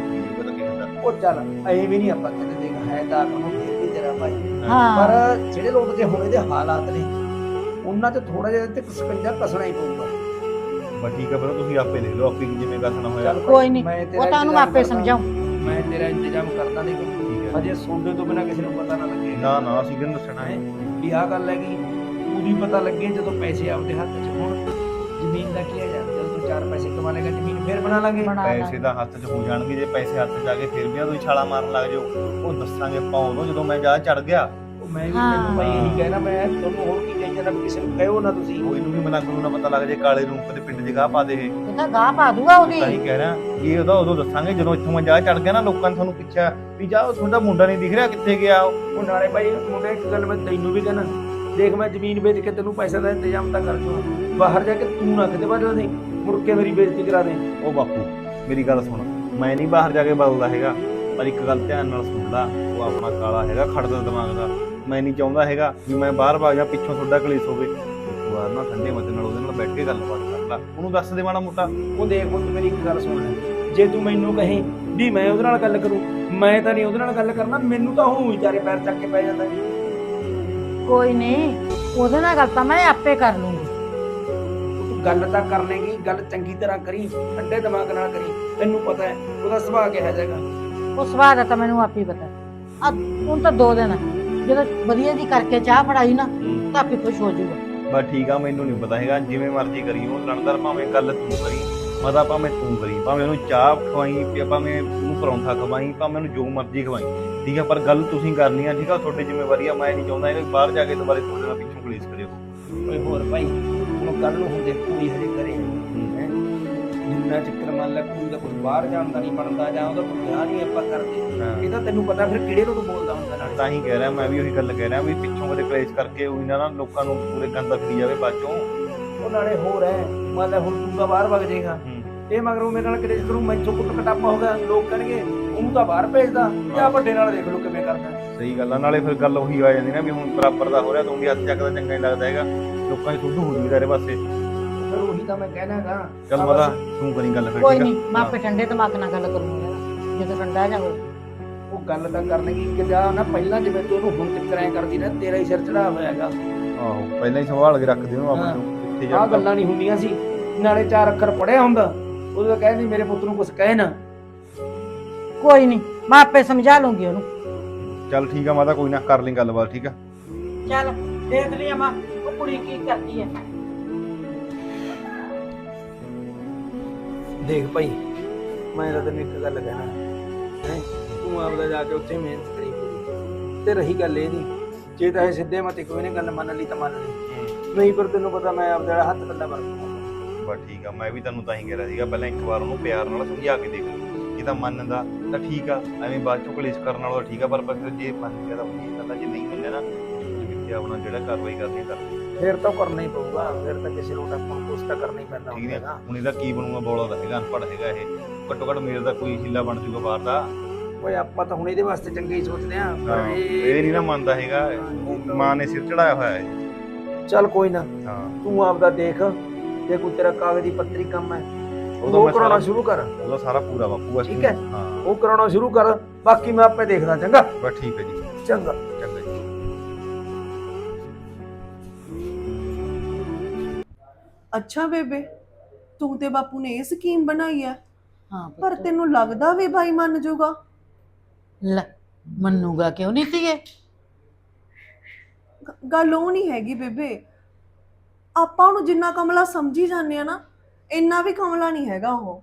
ਉਹ ਚੱਲ ਐ ਵੀ ਨਹੀਂ ਆਪਾਂ ਕਹਿੰਦੇ ਦੇਖ ਹੈ ਤਾਂ ਉਹਨੂੰ ਫਿਰ ਵੀ ਤੇਰਾ ਭਾਈ। ਹਾਂ। ਪਰ ਜਿਹੜੇ ਲੋਕ ਦੇ ਹੁਣ ਇਹਦੇ ਹਾਲਾਤ ਨੇ ਉਹਨਾਂ ਤੇ ਥੋੜਾ ਜਿਹਾ ਤੇ ਸਕੰਜਾ ਕਸਣਾ ਹੀ ਪਊਗਾ। ਬਸ ਠੀਕ ਹੈ ਤੁਸੀਂ ਆਪੇ ਦੇਖ ਲਓ ਆਪੇ ਜਿਵੇਂ ਕਰਨਾ ਹੋਇਆ। ਚੱਲ ਕੋਈ ਨੀ, ਮੈਂ ਉਹ ਤੇਰਾ ਤਾਂ ਉਹਨੂੰ ਇੰਤਜ਼ਾਮ ਆਪੇ ਕਰਦਾ। ਸਮਝਾਉ ਮੈਂ ਤੇਰਾ ਇੰਤਜ਼ਾਮ ਕਰਦਾ ਦੇਖ। ਠੀਕ ਹੈ ਅਜੇ ਸੌਦੇ ਤੋਂ ਬਿਨਾ ਕਿਸੇ ਨੂੰ ਪਤਾ ਨਾ ਲੱਗੇ। ਨਾ ਨਾ ਅਸੀਂ ਕਿਹਨੂੰ ਦੱਸਣਾ ਹੈ? ਵੀ ਆਹ ਗੱਲ ਹੈਗੀ ਉਹਦੀ ਪਤਾ ਲੱਗੇ ਜਦੋਂ ਪੈਸੇ ਆਪਦੇ ਹੱਥ 'ਚ ਹੋਣ। ਜ਼ਮੀਨ ਦਾ ਕੀ ਹੈ ਯਾਰ? ਤੂੰ ਚਾਰ ਪੈਸੇ ਕਮਾ ਲੇਗਾ ਜ਼ਮੀਨ ਫੇਰ ਬਣਾ ਲਾਂਗੇ। ਬਣਾ ਪੈਸੇ ਦਾ ਹੱਥ 'ਚ ਹੋ ਜਾਣਗੇ ਜੇ ਪੈਸੇ ਹੱਥ 'ਚ ਆ ਗਏ ਫਿਰ ਵੀ ਆ ਤੁਸੀਂ ਛਾਲਾ ਮਾਰਨ ਲੱਗ ਜਾਓ। ਉਹ ਦੱਸਾਂਗੇ ਆਪਾਂ ਉਦੋਂ ਜਦੋਂ ਮੈਂ ਜਾ ਚੜ ਗਿਆ। ਉਹ ਮੈਂ ਵੀ ਹਾਂ। ਤੈਨੂੰ ਭਾਈ ਇਹੀ ਕਹਿਣਾ ਮੈਂ ਤੁਹਾਨੂੰ ਹੋਰ ਕੀ ਕਹੀ ਵੀ ਕਿਸੇ ਨੂੰ ਕਹਿਓ ਨਾ ਤੁਸੀਂ। ਕੋਈ ਨੂੰ ਵੀ ਮਨਾ ਕਰੂ ਨਾ ਪਤਾ ਲੱਗ ਜੇ ਕਾਲੇ ਨੂੰ ਕਦੇ ਪਿੰਡ 'ਚ ਗਾਹ ਪਾ ਦੇ ਇਹ। ਇਹ ਤਾਂ ਗਾਹ ਪਾ ਦੂਗਾ ਉਹਦੀ। ਤਾਂ ਹੀ ਕਹਿ ਰਿਹਾ ਇਹ ਉਹਦਾ ਉਦੋਂ ਦੱਸਾਂਗੇ ਜਦੋਂ ਇੱਥੋਂ ਮੈਂ ਜਾ ਚੜ ਗਿਆ ਨਾ ਲੋਕਾਂ ਨੇ ਤੁਹਾਨੂੰ ਪੁੱਛਿਆ ਵੀ ਜਾ ਉਹ ਤੁਹਾਡਾ ਮੁੰਡਾ ਨਹੀਂ ਦਿਖ ਰਿਹਾ ਕਿੱਥੇ ਗਿਆ ਉਹ? ਉਹ ਨਾਲੇ ਭਾਈ ਮੁੰਡੇ ਇੱਕ ਗੱਲ ਮੈਂ ਤੈਨੂੰ ਵੀ ਕਹਿਣਾ। ਦੇਖ ਮੈਂ ਜ਼ਮੀਨ ਵੇਚ ਕੇ ਤੈਨੂੰ ਪੈਸੇ ਦਾ ਇੰਤਜ਼ਾਮ ਤਾਂ ਕਰ ਦੂੰਗਾ। ਬਾਹਰ ਜਾ ਕੇ ਤੂੰ ਨਾ ਕਿਤੇ ਬਦਲ ਦੇ। ਮੁੜ ਕੇ ਮੇਰੀ ਬੇਇੱਜ਼ਤੀ ਕਰਾ ਦੇ। ਉਹ ਬਾਪੂ ਮੇਰੀ ਗੱਲ ਸੁਣ। ਮੈਂ ਨਹੀਂ ਬਾਹਰ ਜਾ ਕੇ ਬਦਲਦਾ ਹੈਗਾ ਪਰ ਇੱਕ ਗੱਲ ਧਿਆਨ ਨਾਲ ਸੁਣ ਲਾ। ਉਹ ਆਪਣਾ ਕਾਲਾ ਹੈਗਾ ਖੜਦਾ ਦਿਮਾਗ ਦਾ। ਮੈਂ ਨਹੀਂ ਚਾਹੁੰਦਾ ਹੈਗਾ ਵੀ ਮੈਂ ਬਾਹਰ ਭਾ ਜਾ ਪਿੱਛੋਂ ਤੁਹਾਡਾ ਕਲੇਸ਼ ਹੋਵੇ। ਵਾਰ ਨਾ ਠੰਡੇ ਮੱਤੇ ਨਾਲ ਉਹਦੇ ਨਾਲ ਬੈਠ ਕੇ ਗੱਲਬਾਤ ਕਰ ਲਾ। ਉਹਨੂੰ ਦੱਸ ਦੇ ਮਾੜਾ ਮੋਟਾ। ਉਹ ਦੇਖ ਹੁਣ ਤੂੰ ਮੇਰੀ ਇੱਕ ਗੱਲ ਸੁਣ। ਲੈ ਜੇ ਤੂੰ ਮੈਨੂੰ ਕਹੀਂ ਵੀ ਮੈਂ ਉਹਦੇ ਨਾਲ ਗੱਲ ਕਰੂੰ ਮੈਂ ਤਾਂ ਨਹੀਂ ਉਹਦੇ ਨਾਲ ਗੱਲ ਕਰਨਾ ਮੈਨੂੰ ਤਾਂ ਉਹ ਵਿਚਾਰੇ ਪੈਰ ਚੱਕ ਕੇ ਪੈ ਜਾਂਦਾ। ਕੋਈ ਨਹੀਂ ਉਹਦੇ ਨਾਲ ਗੱਲ ਤਾਂ ਮੈਂ ਆਪੇ ਕਰ ਲੂੰਗੀ। ਤੂੰ ਗੱਲ ਤਾਂ ਕਰ ਲੇਗੀ ਗੱਲ ਚੰਗੀ ਤਰ੍ਹਾਂ ਕਰੀ ਠੰਡੇ ਦਿਮਾਗ ਨਾਲ ਕਰੀ ਤੈਨੂੰ ਪਤਾ ਹੈ ਉਹਦਾ ਸੁਭਾਅ ਕਿਹੋ ਜਾਏਗਾ ਉਹ ਸਵਾਦ ਦਾ ਤਾਂ ਮੈਨੂੰ ਆਪੇ ਹੀ ਪਤਾ ਆ ਹੁਣ ਤਾਂ ਦੋ ਦਿਨ ਆ। ਜਦੋਂ ਵਧੀਆ ਜੀ ਕਰਕੇ ਚਾਹ ਫੜਾਈ ਨਾ ਤਾਂ ਆਪੇ ਖੁਸ਼ ਹੋ ਜਾਊਗਾ। ਬਸ ਠੀਕ ਆ ਮੈਨੂੰ ਨਹੀਂ ਪਤਾ ਹੈਗਾ ਜਿਵੇਂ ਮਰਜ਼ੀ ਕਰੀ ਉਹ ਲੜਦਰ ਭਾਵੇਂ ਗੱਲ ਤੂੰ ਕਰੀ ਮਦਾ ਭਾਵੇਂ ਤੂੰ ਕਰੀ ਭਾਵੇਂ ਉਹਨੂੰ ਚਾਹ ਖਵਾਈ ਤੇ ਭਾਵੇਂ ਉਹਨੂੰ ਪਰੌਂਠਾ ਖਵਾਈ ਭਾਵੇਂ ਉਹਨੂੰ ਜੋ ਮਰਜ਼ੀ ਖਵਾਈ। ਠੀਕ ਆ ਪਰ ਗੱਲ ਤੁਸੀਂ ਕਰਨੀ ਆ ਠੀਕ ਆ ਤੁਹਾਡੀ ਜ਼ਿੰਮੇਵਾਰੀ ਆ ਮੈਂ ਨਹੀਂ ਚਾਹੁੰਦਾ ਹੈਗਾ ਵੀ ਬਾਹਰ ਜਾ ਕੇ ਦੁਬਾਰੇ ਤੁਹਾਡੇ ਨਾਲ ਪਿੱਛੋਂ ਕਲੇਸ਼ ਕਰਿਓ। ਓਏ ਹੋਰ ਭਾਈ ਕੱਲ ਨੂੰ ਹੁੰਦੇ ਕੁੜੀ ਹਜੇ ਕਰੇ ਹੈਂ। ਜਿੰਨਾ ਚੱਕਰ ਮੰਨ ਲੈ ਕੁੜੀ ਦਾ ਕੁਝ ਬਾਹਰ ਜਾਣ ਦਾ ਨਹੀਂ ਬਣਦਾ ਜਾਂ ਉਹਦਾ ਕੋਈ ਵਿਆਹ ਨਹੀਂ ਆਪਾਂ ਕਰਦੇ। ਇਹ ਤਾਂ ਤੈਨੂੰ ਪਤਾ ਫਿਰ ਕਿਹੜੇ ਨੂੰ ਤੂੰ ਬੋਲਦਾ ਹੁੰਦਾ ਨਾਲ। ਤਾਂ ਹੀ ਕਹਿ ਰਿਹਾ ਮੈਂ ਵੀ ਉਹੀ ਗੱਲ ਕਹਿ ਰਿਹਾ ਵੀ ਪਿੱਛੋਂ ਕਦੇ ਕਲੇਸ਼ ਕਰਕੇ ਉਹੀ ਨਾ ਨਾ ਲੋਕਾਂ ਨੂੰ ਪੂਰੇ ਗੰਦਾ ਫਿਰੀ ਜਾਵੇ ਬਾਅਦੋਂ ਉਹ ਨਾਲੇ ਹੋਰ ਹੈ ਮੰਨ ਲੈ ਹੁਣ ਤੂੰ ਤਾਂ ਬਾਹਰ ਵਗ ਜਾਏਗਾ। ਇਹ ਮਗਰੋਂ ਮੇਰੇ ਨਾਲ ਕਿਤੇ ਕਰੂੰ ਮੈਥੋਂ ਕੁੱਟ ਕਟਾਪਾ ਹੋ ਗਿਆ ਲੋਕ ਕਹਿਣਗੇ ਉਹਨੂੰ ਤਾਂ ਬਾਹਰ ਭੇਜਦਾ ਜਾਂ ਵੱਡੇ ਨਾਲ ਦੇਖ ਲਓ ਕਿਵੇਂ ਕਰਦਾ। ਸਹੀ ਗੱਲ ਆ ਨਾਲੇ ਫਿਰ ਗੱਲ ਉਹੀ ਆ ਜਾਂਦੀ ਨਾ ਵੀ ਹੁਣ ਬਰਾਬਰ ਦਾ ਹੋ ਰਿਹਾ ਤੂੰ ਵੀ ਹੱਥ ਚੱਕਦਾ ਚੰਗਾ ਨਹੀਂ ਲੱਗਦਾ ਹੈਗਾ। ਲੋਕਾਂ ਦੀ ਸੁੱਧ ਹੋ ਜੂਗੀ ਤੇਰੇ ਪਾਸੇ। ਫਿਰ ਉਹੀ ਤਾਂ ਮੈਂ ਕਹਿਣਾ ਹੈਗਾ ਚੱਲ ਆ ਮਦਾ ਬਸ ਤੂੰ ਕਰੀ ਗੱਲ ਫਿਰ ਕੋਈ ਆ? ਨਹੀਂ ਮੈਂ ਆਪੇ ਠੰਡੇ ਦਿਮਾਗ ਨਾਲ ਗੱਲ ਕਰੂੰਗਾ ਜਦੋਂ ਠੰਡਾ ਜਾ ਹੋਵੇ ਉਹ ਗੱਲ ਤਾਂ ਕਰਨਗੀ ਕਿ ਜਾ ਨਾ ਪਹਿਲਾਂ ਜਿਵੇਂ ਤੂੰ ਉਹਨੂੰ ਹੁਣ ਤੱਕ ਐ ਕਰਦੀ ਨਾ ਤੇਰਾ ਹੀ ਸਿਰ ਚੜਾ ਹੋਇਆ ਹੈਗਾ। ਆਹੋ ਪਹਿਲਾਂ ਹੀ ਸੰਭਾਲ ਕੇ ਰੱਖਦੇ ਉਹਨੂੰ ਆਪਣੇ ਹਾਂ। ਨੂੰ ਕਿੱਥੇ ਆਹ ਜਾਂਦਾ ਗੱਲਾਂ ਨਹੀਂ ਹੁੰਦੀਆਂ ਸੀ ਨਾਲੇ ਚਾਰ ਅੱਖਰ ਪੜਿਆ ਹੁੰਦਾ। ਉਹਦਾ ਕਹਿੰਦੀ ਮੇਰੇ ਪੁੱਤ ਨੂੰ ਕੁਝ ਕਹੇ ਨਾ। ਕੋਈ ਨਹੀਂ ਮੈਂ ਆਪੇ ਸਮਝਾ ਲੂੰਗੀ ਉਹਨੂੰ। ਚੱਲ ਠੀਕ ਆ ਮਾਤਾ ਕੋਈ ਨਾ ਕਰ ਲਈ ਗੱਲਬਾਤ ਠੀਕ ਆ? ਚੱਲ ਦੇਖ ਲਈ ਮਾਂ। ਕੁੜੀ ਕੀ ਕਰਦੀ ਹੈ? ਦੇਖ ਭਾਈ ਮੈਂ ਤਾਂ ਤੈਨੂੰ ਇੱਕ ਗੱਲ ਕਹਿਣਾ। ਹੈ? ਤੂੰ ਆਪਦਾ ਜਾ ਕੇ ਉੱਥੇ ਮਿਹਨਤ ਕਰੀ। ਪੂਰੀ। ਤੇ ਰਹੀ ਗੱਲ ਇਹਦੀ ਜੇ ਤਾਂ ਇਹ ਸਿੱਧੇ ਮਤੇ ਕੋਈ ਨੇ ਗੱਲ ਮੰਨ ਲਈ ਤਾਂ ਮੰਨ ਲਈ। ਨਹੀਂ ਪਰ ਤੈਨੂੰ ਪਤਾ ਮੈਂ ਆਪਦਾ ਜਿਹੜਾ ਹੱਥ ਕੱਲਾ ਵਰਤੂਗਾ ਬਸ ਠੀਕ ਆ ਮੈਂ ਵੀ ਤੈਨੂੰ ਤਾਂ ਹੀ ਕਹਿ ਰਿਹਾ ਸੀਗਾ ਪਹਿਲਾਂ ਇੱਕ ਵਾਰ ਉਹਨੂੰ ਪਿਆਰ ਨਾਲ ਸਮਝਾ ਕੇ ਦੇਖ। ਲਓ ਜੇ ਤਾਂ ਮੰਨਦਾ ਤਾਂ ਠੀਕ ਆ ਐਵੇਂ ਬਾਅਦ ਚੋਂ ਕਲੇਸ਼ ਕਰਨ ਵਾਲਾ ਠੀਕ ਆ ਪਰ ਪਰ ਫਿਰ ਜੇ ਮੰਨ ਗਿਆ ਤਾਂ ਵਧੀਆ ਗੱਲ ਆ ਜੇ ਨਹੀਂ ਮੰਨਿਆ ਨਾ ਕਿੱਥੇ ਆਪਣਾ ਜਿਹੜਾ ਕਾਰਵਾਈ ਕਰਨੀ ਆ ਕਰ ਫਿਰ ਤਾਂ ਕਰਨਾ ਹੀ ਪਊਗਾ ਫਿਰ ਤਾਂ ਕਿਸੇ ਨੂੰ ਆਪਾਂ ਨੂੰ ਕੁਛ ਤਾਂ ਕਰਨਾ ਹੀ ਪੈਂਦਾ ਠੀਕ ਹੁੰਦਾ ਹੁਣ ਇਹਦਾ ਕੀ ਬਣੂਗਾ ਬੋਲਾ ਦਾ ਹੈਗਾ ਅਨਪੜ੍ਹ ਹੈਗਾ ਇਹ। ਘੱਟੋ ਘੱਟ ਮੇਰੇ ਦਾ ਕੋਈ ਹਿੱਲਾ ਬਣ ਜੂਗਾ ਬਾਹਰ ਦਾ। ਓਏ ਆਪਾਂ ਤਾਂ ਹੁਣ ਇਹਦੇ ਵਾਸਤੇ ਚੰਗੇ ਹੀ ਸੋਚਦੇ ਆਂ ਪਰ ਹਾਂ, ਇਹ ਨਹੀਂ ਨਾ ਮੰਨਦਾ ਹੈਗਾ ਮਾਂ ਨੇ ਸਿਰ ਚੜਾਇਆ ਹੋਇਆ ਹੈ ਚੱਲ ਕੋਈ ਨਾ ਹਾਂ। ਤੂੰ ਆਪਦਾ ਦੇਖ ਜੇ ਕੋਈ ਤੇਰਾ ਕਾਗਜ਼ੀ ਪੱਤਰੀ ਕੰਮ ਹੈ ਉਹਦਾ ਉਹ ਮੈਂ ਕਰਾਉਣਾ ਸਾਰਾ ਸ਼ੁਰੂ ਕਰ। ਉਹਦਾ ਸਾਰਾ ਪੂਰਾ ਬਾਪੂ ਠੀਕ ਹੈ। ਹਾਂ। ਉਹ ਕਰਾਉਣਾ ਸ਼ੁਰੂ ਕਰ ਬਾਕੀ ਮੈਂ ਆਪੇ ਦੇਖਦਾ ਚੰਗਾ? ਬਸ ਠੀਕ ਹੈ ਜੀ। ਚੰਗਾ। ਚੰਗਾ। ਅੱਛਾ ਬੇਬੇ ਤੂੰ ਤੇ ਬਾਪੂ ਨੇ ਇਹ ਸਕੀਮ ਬਣਾਈ ਹੈ ਹਾਂ ਪਰ। ਤੈਨੂੰ ਲੱਗਦਾ ਵੀ ਭਾਈ ਮੰਨ ਜਾਊਗਾ? ਲੈ ਮੰਨੂਗਾ ਕਿਉਂ ਨਹੀਂ ਗ- ਗੱਲ ਉਹ ਨਹੀਂ ਹੈਗੀ ਬੇਬੇ। ਆਪਾਂ ਉਹਨੂੰ ਜਿੰਨਾ ਕਮਲਾ ਸਮਝੀ ਜਾਂਦੇ ਆ ਨਾ ਇੰਨਾ ਵੀ ਕਮਲਾ ਨਹੀਂ ਹੈਗਾ ਉਹ।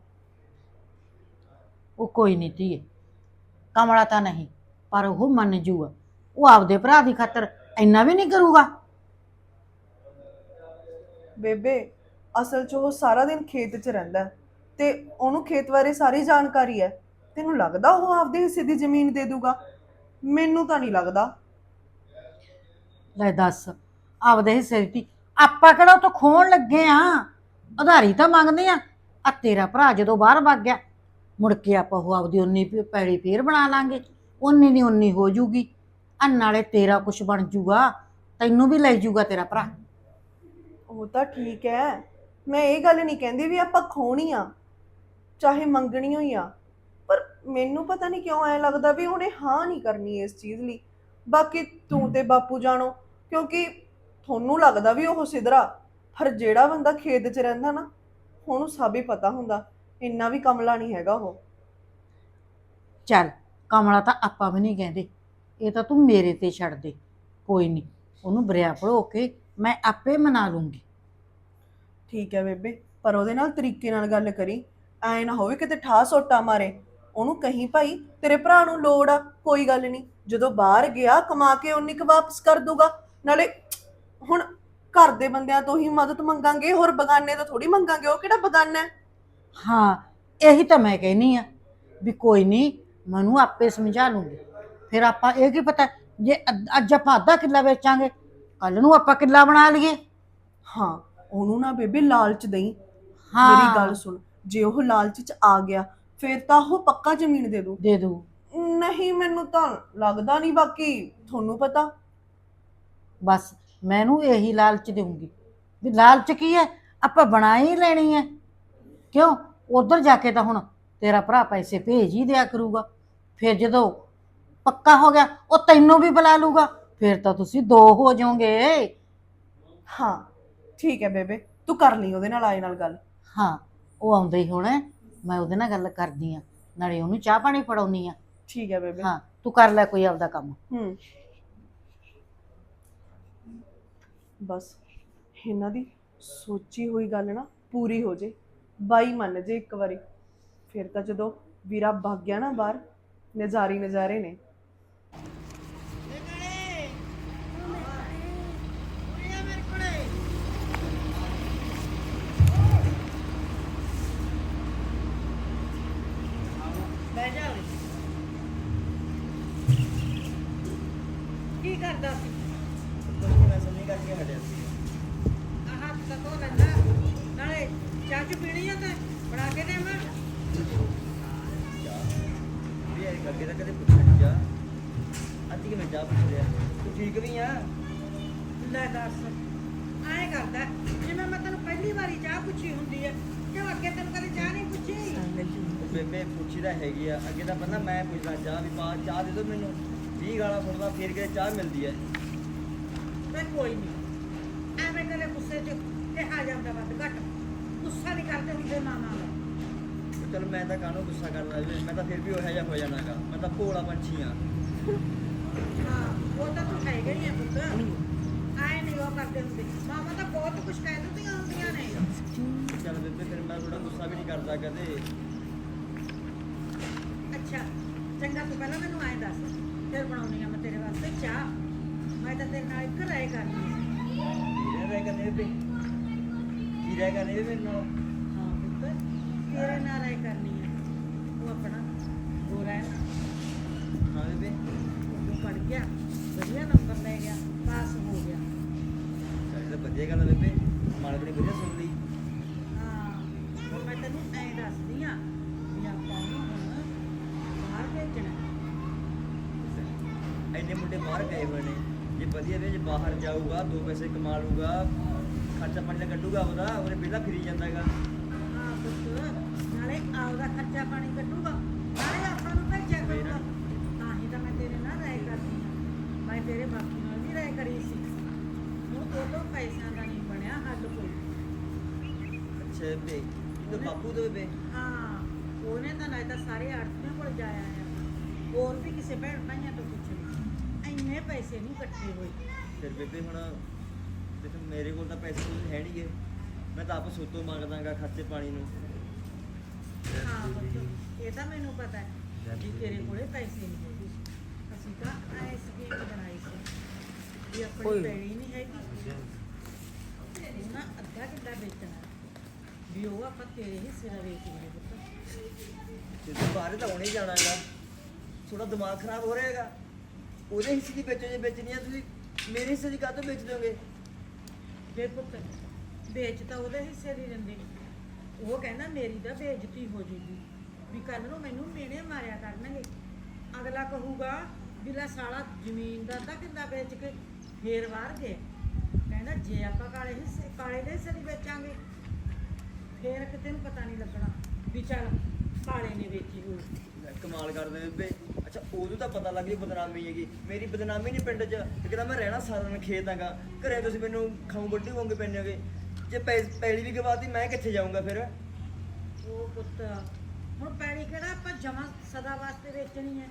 ਉਹ ਕੋਈ ਨਹੀਂ ਧੀਏ ਕਮਲਾ ਤਾਂ ਨਹੀਂ ਪਰ ਉਹ ਮੰਨ ਜੂਗਾ। ਉਹ ਆਪਦੇ ਭਰਾ ਦੀ ਖਾਤਰ ਇੰਨਾ ਵੀ ਨਹੀਂ ਕਰੂਗਾ। ਬੇਬੇ ਅਸਲ 'ਚ ਉਹ ਸਾਰਾ ਦਿਨ ਖੇਤ 'ਚ ਰਹਿੰਦਾ ਹੈ ਤੇ ਉਹਨੂੰ ਖੇਤ ਬਾਰੇ ਸਾਰੀ ਜਾਣਕਾਰੀ ਹੈ। ਤੈਨੂੰ ਲੱਗਦਾ ਉਹ ਆਪਦੇ ਹਿੱਸੇ ਦੀ ਜ਼ਮੀਨ ਦੇ ਦੂਗਾ? ਮੈਨੂੰ ਤਾਂ ਨਹੀਂ ਲੱਗਦਾ। ਲੈ ਦੱਸ ਆਪਦੇ ਹਿੱਸੇ ਦੀ ਆਪਾਂ ਕਿਹੜਾ ਉਹ ਤੋਂ ਖੋਣ ਲੱਗੇ ਆ? ਉਧਾਰੀ ਤਾਂ ਮੰਗਦੇ ਆ। ਆ ਤੇਰਾ ਭਰਾ ਜਦੋਂ ਬਾਹਰ ਵਗ ਗਿਆ ਮੁੜ ਕੇ ਆਪਾਂ ਉਹ ਆਪਦੀ ਉਨੀ ਪ- ਪੈੜੀ ਫੇਰ ਬਣਾ ਲਾਂਗੇ। ਉਨੀ ਦੀ ਉਨੀ ਹੋ ਜੂਗੀ। ਆ ਨਾਲੇ ਤੇਰਾ ਕੁਛ ਬਣ ਜੂਗਾ। ਤੈਨੂੰ ਵੀ ਲੈ ਜੂਗਾ ਤੇਰਾ ਭਰਾ। ਉਹ ਤਾਂ ਠੀਕ ਹੈ। ਮੈਂ ਇਹ ਗੱਲ ਨਹੀਂ ਕਹਿੰਦੀ ਵੀ ਆਪਾਂ ਖੋਣੀ ਆ, ਚਾਹੇ ਮੰਗਣੀ ਹੋਈ ਆ, ਪਰ ਮੈਨੂੰ ਪਤਾ ਨਹੀਂ ਕਿਉਂ ਐ ਲੱਗਦਾ ਵੀ ਉਹਨੇ ਹਾਂ ਨਹੀਂ ਕਰਨੀ ਇਸ ਚੀਜ਼ ਲਈ। ਬਾਕੀ ਤੂੰ ਤੇ ਬਾਪੂ ਜਾਣੋ, ਕਿਉਂਕਿ ਤੁਹਾਨੂੰ ਲੱਗਦਾ ਵੀ ਉਹ ਸਿਧਰਾ, ਪਰ ਜਿਹੜਾ ਬੰਦਾ ਖੇਤ 'ਚ ਰਹਿੰਦਾ ਨਾ, ਉਹਨੂੰ ਸਭ ਹੀ ਪਤਾ ਹੁੰਦਾ, ਇੰਨਾ ਵੀ ਕਮਲਾ ਨਹੀਂ ਹੈਗਾ ਉਹ। ਚੱਲ, ਕਮਲਾ ਤਾਂ ਆਪਾਂ ਵੀ ਨਹੀਂ ਕਹਿੰਦੇ, ਇਹ ਤਾਂ ਤੂੰ ਮੇਰੇ ਤੇ ਛੱਡ ਦੇ, ਕੋਈ ਨਹੀਂ, ਉਹਨੂੰ ਬਰਿਆ ਭੜੋ ਕੇ ਮੈਂ ਆਪੇ ਮਨਾ ਲੂੰਗੀ। ਠੀਕ ਹੈ ਬੇਬੇ ਪਰ ਉਹਦੇ ਨਾਲ ਤਰੀਕੇ ਨਾਲ ਗੱਲ ਕਰੀ। ਐ ਨਾ ਹੋਵੇ ਕਿਤੇ ਠਾ ਸੋਟਾ ਮਾਰੇ। ਉਹਨੂੰ ਕਹੀਂ ਭਾਈ ਤੇਰੇ ਭਰਾ ਨੂੰ ਲੋੜ ਆ ਕੋਈ ਗੱਲ ਨਹੀਂ। ਜਦੋਂ ਬਾਹਰ ਗਿਆ ਕਮਾ ਕੇ ਉਨੀ ਕੁ ਵਾਪਸ ਕਰ ਦੂਗਾ ਨਾਲੇ ਹੁਣ ਘਰ ਦੇ ਬੰਦਿਆਂ ਤੋਂ ਹੀ ਮਦਦ ਮੰਗਾਂਗੇ ਹੋਰ ਬਗਾਨੇ ਤੋਂ ਥੋੜੀ ਮੰਗਾਂਗੇ ਉਹ ਕਿਹੜਾ ਬਗਾਨਾ ਹੈ? ਹਾਂ ਇਹੀ ਤਾਂ ਮੈਂ ਕਹਿਨੀ ਆ ਵੀ ਕੋਈ ਨਹੀਂ ਮੈਨੂੰ ਆਪੇ ਸਮਝਾ ਲੂੰਗੀ। ਫਿਰ ਆਪਾਂ ਇਹ ਕੀ ਪਤਾ ਜੇ ਅੱਧ- ਅੱਜ ਆਪਾਂ ਅੱਧਾ ਕਿੱਲਾ ਵੇਚਾਂਗੇ ਕੱਲ ਨੂੰ ਆਪਾਂ ਕਿੱਲਾ ਬਣਾ ਲਈਏ। ਹਾਂ ਉਹਨੂੰ ਨਾ ਬੇਬੇ ਲਾਲਚ ਦੇਈ। ਹਾਂ। ਮੇਰੀ ਗੱਲ ਸੁਣ ਜੇ ਉਹ ਲਾਲਚ ਚ ਆ ਗਿਆ ਫਿਰ ਤਾਂ ਉਹ ਪੱਕਾ ਜ਼ਮੀਨ ਦੇ ਦੂ ਦੇ ਦੂ ਨਹੀਂ ਮੈਨੂੰ ਤਾਂ ਲੱਗਦਾ ਨਹੀਂ ਬਾਕੀ ਤੁਹਾਨੂੰ ਪਤਾ। ਬਸ ਮੈਨੂੰ ਇਹੀ ਲਾਲਚ ਦੇਊਂਗੀ। ਵੀ ਲਾਲਚ ਕੀ ਹੈ ਆਪਾਂ ਬਣਾ ਹੀ ਲੈਣੀ ਹੈ ਕਿਉਂ? ਉਧਰ ਜਾ ਕੇ ਤਾਂ ਹੁਣ ਤੇਰਾ ਭਰਾ ਪੈਸੇ ਭੇਜ ਹੀ ਦਿਆ ਕਰੂਗਾ। ਫਿਰ ਜਦੋਂ ਪੱਕਾ ਹੋ ਗਿਆ ਉਹ ਤੈਨੂੰ ਵੀ ਬੁਲਾ ਲੂਗਾ। ਫਿਰ ਤਾਂ ਤੁਸੀਂ ਦੋ ਹੋ ਜਾਓਗੇ। ਹਾਂ। ਠੀਕ ਹੈ ਬੇਬੇ ਤੂੰ ਕਰ ਲਈ ਉਹਦੇ ਨਾਲ ਆਏ ਨਾਲ ਗੱਲ। ਹਾਂ ਉਹ ਆਉਂਦਾ ਹੀ ਹੋਣਾ ਹੈ। ਮੈਂ ਉਹਦੇ ਨਾਲ ਗੱਲ ਕਰਦੀ ਆ ਨਾਲੇ ਉਹਨੂੰ ਚਾਹ ਪਾਣੀ ਫੜਾਉਣੀ ਆ। ਠੀਕ ਹੈ ਬੇਬੇ। ਹਾਂ ਤੂੰ ਕਰ ਲੈ ਕੋਈ ਆਪਦਾ ਕੰਮ। ਹੂੰ। ਬਸ ਇਹਨਾਂ ਦੀ ਸੋਚੀ ਹੋਈ ਗੱਲ ਨਾ ਪੂਰੀ ਹੋ ਜੇ ਬਾਈ ਮੰਨ ਜੇ ਇੱਕ ਵਾਰੀ। ਫਿਰ ਤਾਂ ਜਦੋਂ ਵੀਰਾ ਭੱਗ ਗਿਆ ਨਾ ਬਾਹਰ ਨਜ਼ਾਰੀ ਨਜ਼ਾਰੇ ਨੇ। ਬੇਬੇ ਪੁੱਛੀ ਤਾਂ ਹੈਗੀ ਆ ਅੱਗੇ ਤਾਂ ਪਹਿਲਾਂ ਮੈਂ ਪੁੱਛਦਾ ਚਾਹ ਵੀ ਪਾ ਚਾਹ ਦੇ ਦਿਓ ਮੈਨੂੰ। 20 ਗਾਲਾਂ ਸੁਣਦਾ ਫਿਰ ਕਿਤੇ ਚਾਹ ਮਿਲਦੀ ਹੈ ਤੇ ਕੋਈ ਨਹੀਂ ਐਵੇਂ ਕਰੇ ਗੁੱਸੇ 'ਚ ਕਿਹਾ ਜਾਂਦਾ ਵੱਧ ਘੱਟ। ਗੁੱਸਾ ਨਹੀਂ ਕਰਦੇ ਹੁੰਦੇ ਨਾ ਨਾ ਉਹ ਚਲ ਮੈਂ ਤਾਂ ਕਾਹਨੂੰ ਗੁੱਸਾ ਕਰਦਾ ਮੈਂ ਤਾਂ ਫਿਰ ਵੀ ਉਹੋ ਜਿਹਾ ਹੋ ਜਾਣਾਗਾ ਮੈਂ ਤਾਂ ਭੋਲਾ ਪੰਛੀ ਆ। ਹਾਂ ਉਹ ਤਾਂ ਤੂੰ ਹੈਗਾ ਹੀ ਆ ਪੁੱਤ। ਆਏ ਨਹੀਂ ਉਹ ਕਰਦੇ ਹੁੰਦੇ। ਮਾਮਾ ਤਾਂ ਬਹੁਤ ਕੁਝ ਕਹਿ ਦਿੰਦੀਆਂ ਹੁੰਦੀਆਂ ਨੇ। ਚਲ ਬੇਬੇ ਫਿਰ ਮੈਂ ਥੋੜਾ ਗੁੱਸਾ ਵੀ ਨਹੀਂ ਕਰਦਾ ਕਦੇ। ਅੱਛਾ ਚੰਗਾ ਤੂੰ ਪਹਿਲਾਂ ਮੈਨੂੰ ਐਂ ਦੱਸ ਫਿਰ ਬਣਾਉਣੀ ਆ ਮੈਂ ਤੇਰੇ ਵਾਸਤੇ ਚਾਹ। ਮੈਂ ਤਾਂ ਤੇਰੇ ਨਾਲ ਇੱਕ ਰਾਏ ਕਰਨੀ ਆ। ਕੀ ਰਹਿ ਕਰਨੇ ਬੇਬੇ? ਕੀ ਰਹਿ ਕਰਨੇ ਬੇਬੇ ਮੇਰੇ ਨਾਲ? ਹਾਂ ਪੁੱਤ ਤੇਰੇ ਨਾਲ ਰਾਏ ਕਰਨੀ ਆ। ਉਹ ਆਪਣਾ ਗੋਰਾ ਹੈ ਨਾ, ਹਾਂ ਬੇਬੇ। ਉਹ ਪੜ ਗਿਆ ਵਧੀਆ ਨੰਬਰ ਲੈ ਗਿਆ ਪਾਸ ਹੋ ਗਿਆ। ਚੱਲ ਤਾਂ ਵਧੀਆ ਗੱਲ ਆ ਬੇਬੇ। ਮਾਲਕ ਨੇ ਵਧੀਆ ਸੁਣ ਲਈ। ਹਾਂ ਹੁਣ ਮੈਂ ਤੈਨੂੰ ਐਂ ਦੱਸਦੀ ਆ ਵੀ ਆਪਾਂ ਨੂੰ ਹੁਣ ਬਾਹਰ ਭੇਜਣਾ ਇੰਨੇ ਮੁੰਡੇ ਬਾਹਰ ਗਏ ਹੋਏ ਨੇ। ਜੇ ਵਧੀਆ ਵੇ ਜੇ ਬਾਹਰ ਜਾਊਗਾ ਦੋ ਪੈਸੇ ਕਮਾ ਲੂਗਾ ਖਰਚਾ ਪਾਣੀ ਦਾ ਕੱਢੂਗਾ ਉਹਦਾ ਉਹਨੇ ਪਹਿਲਾਂ ਫਿਰੀ ਜਾਂਦਾਗਾ। ਹਾਂ ਪੁੱਤ ਨਾਲੇ ਆਪਦਾ ਖਰਚਾ ਪਾਣੀ ਕੱਢੂਗਾ ਨਾਲੇ ਆਪਾਂ ਨੂੰ ਭੇਜਿਆ ਕਰੂਗਾ। ਤਾਂ ਹੀ ਤਾਂ ਮੈਂ ਤੇਰੇ ਨਾਲ ਰਾਏ ਕਰਦੀ ਆ ਮੈਂ ਤੇਰੇ ਬਾਪੂ ਨਾਲ ਵੀ ਰਾਏ ਕਰੀ ਸੀ। ਹੁਣ ਉਹ ਤੋਂ ਪੈਸਿਆਂ ਦਾ ਨਹੀਂ ਬਣਿਆ ਹੱਲ ਕੋਈ। ਅੱਛਾ ਬੇਬੇ ਤੇ ਬਾਪੂ ਦੇ ਬੇਬੇ। ਹਾਂ ਉਹਨੇ ਤਾਂ ਨਹੀਂ ਤਾਂ ਸਾਰੇ ਆੜਤੀਆਂ ਕੋਲ ਜਾਇਆ ਆ। ਹੋਰ ਵੀ ਕਿਸੇ ਭੈਣ ਭਾਈਆਂ ਤੋਂ ਇੰਨੇ ਪੈਸੇ ਨਹੀਂ ਇਕੱਠੇ ਹੋਏ। ਫਿਰ ਬੇਬੇ ਹੁਣ ਦੇਖੋ ਮੇਰੇ ਕੋਲ ਤਾਂ ਪੈਸੇ ਕੋਈ ਹੈ ਨਹੀਂਗੇ ਮੈਂ ਤਾਂ ਆਪ ਸੋਤੋਂ ਮੰਗਦਾਗਾ ਖਰਚੇ ਪਾਣੀ ਨੂੰ। ਹਾਂ ਪੁੱਤ ਇਹ ਤਾਂ ਮੈਨੂੰ ਪਤਾ ਹੈ ਕਿ ਤੇਰੇ ਕੋਲੇ ਪੈਸੇ ਨਹੀਂ ਹੈਗੇ। ਅਸੀਂ ਤਾਂ ਐ ਸਕੀਮ ਬਣਾਈ ਸੀ। ਵੀ ਆਪਣੀ ਪੈਣੀ ਨਹੀਂ ਹੈਗੀ। ਉਹਨਾਂ ਅੱਧਾ ਕਿੱਲਾ ਵੇਚਣਾ ਵੀ ਉਹ ਆਪਾਂ ਤੇਰੇ ਹਿੱਸੇ ਦਾ ਵੇਚਣਾ ਪੁੱਤ। ਤੇ ਤੂੰ ਬਾਹਰ ਤਾਂ ਹੁਣੇ ਜਾਣਾਗਾ। ਥੋੜਾ ਦਿਮਾਗ ਖਰਾਬ ਹੋ ਰਿਹਾਗਾ ਉਹਦੇ ਹਿੱਸੇ ਦੀ ਵੇਚੋ ਜੇ ਵੇਚਣੀ ਆ ਤੁਸੀਂ ਮੇਰੇ ਹਿੱਸੇ ਦੀ ਕਾਹਤੋਂ ਵੇਚ ਦੋਗੇ ਵੇ ਪੁੱਤ ਵੇਚ ਤਾਂ ਉਹਦੇ ਹਿੱਸੇ ਦੀ ਦਿੰਦੇ। ਉਹ ਕਹਿੰਦਾ ਮੇਰੀ ਤਾਂ ਬੇਇੱਜ਼ਤੀ ਹੋ ਜੂਗੀ। ਵੀ ਕੱਲ ਨੂੰ ਮੈਨੂੰ ਮੇਨੇ ਮਾਰਿਆ ਕਰਨਗੇ। ਅਗਲਾ ਕਹੂਗਾ ਵੀ ਲੈ ਸਾਲਾ ਜ਼ਮੀਨ ਦਾ ਤਾਂ ਕਿੰਨਾ ਵੇਚ ਕੇ ਫੇਰ ਬਾਹਰ ਗਿਆ। ਕਹਿੰਦਾ ਜੇ ਆਪਾਂ ਕਾਲੇ ਹਿੱਸੇ ਕਾਲੇ ਦੇ ਹਿੱਸੇ ਦੀ ਵੇਚਾਂਗੇ ਫੇਰ ਕਿਤੇ ਨੂੰ ਪਤਾ ਨਹੀਂ ਲੱਗਣਾ ਵੀ ਚੱਲ ਕਾਲੇ ਨੇ ਵੇਚੀ ਹੋਈ ਕਮਾਲ ਕਰਦੇ ਬੇਬੇ। ਅੱਛਾ ਉਦੋਂ ਤਾਂ ਪਤਾ ਲੱਗ ਗਈ ਬਦਨਾਮੀ ਹੈਗੀ। ਮੇਰੀ ਬਦਨਾਮੀ ਨਹੀਂ ਪਿੰਡ 'ਚ। ਕਹਿੰਦਾ ਮੈਂ ਰਹਿਣਾ ਸਾਰਾ ਦਿਨ ਖੇਤ ਆਂਗਾ ਘਰੇ ਤੁਸੀਂ ਮੈਨੂੰ ਖਾਉ ਵੱਡੀ ਹੋਗੇ ਪੈਣੇ ਹੋਗੇ। ਜੇ ਪੈਲੀ ਵੀ ਗਵਾਤੀ ਮੈਂ ਕਿੱਥੇ ਜਾਊਂਗਾ ਫਿਰ? ਉਹ ਪੁੱਤ ਹੁਣ ਪੈਣੀ ਕਿਹੜਾ ਆਪਾਂ ਜਮਾ ਸਦਾ ਵਾਸਤੇ ਵੇਚਣੀ ਹੈ?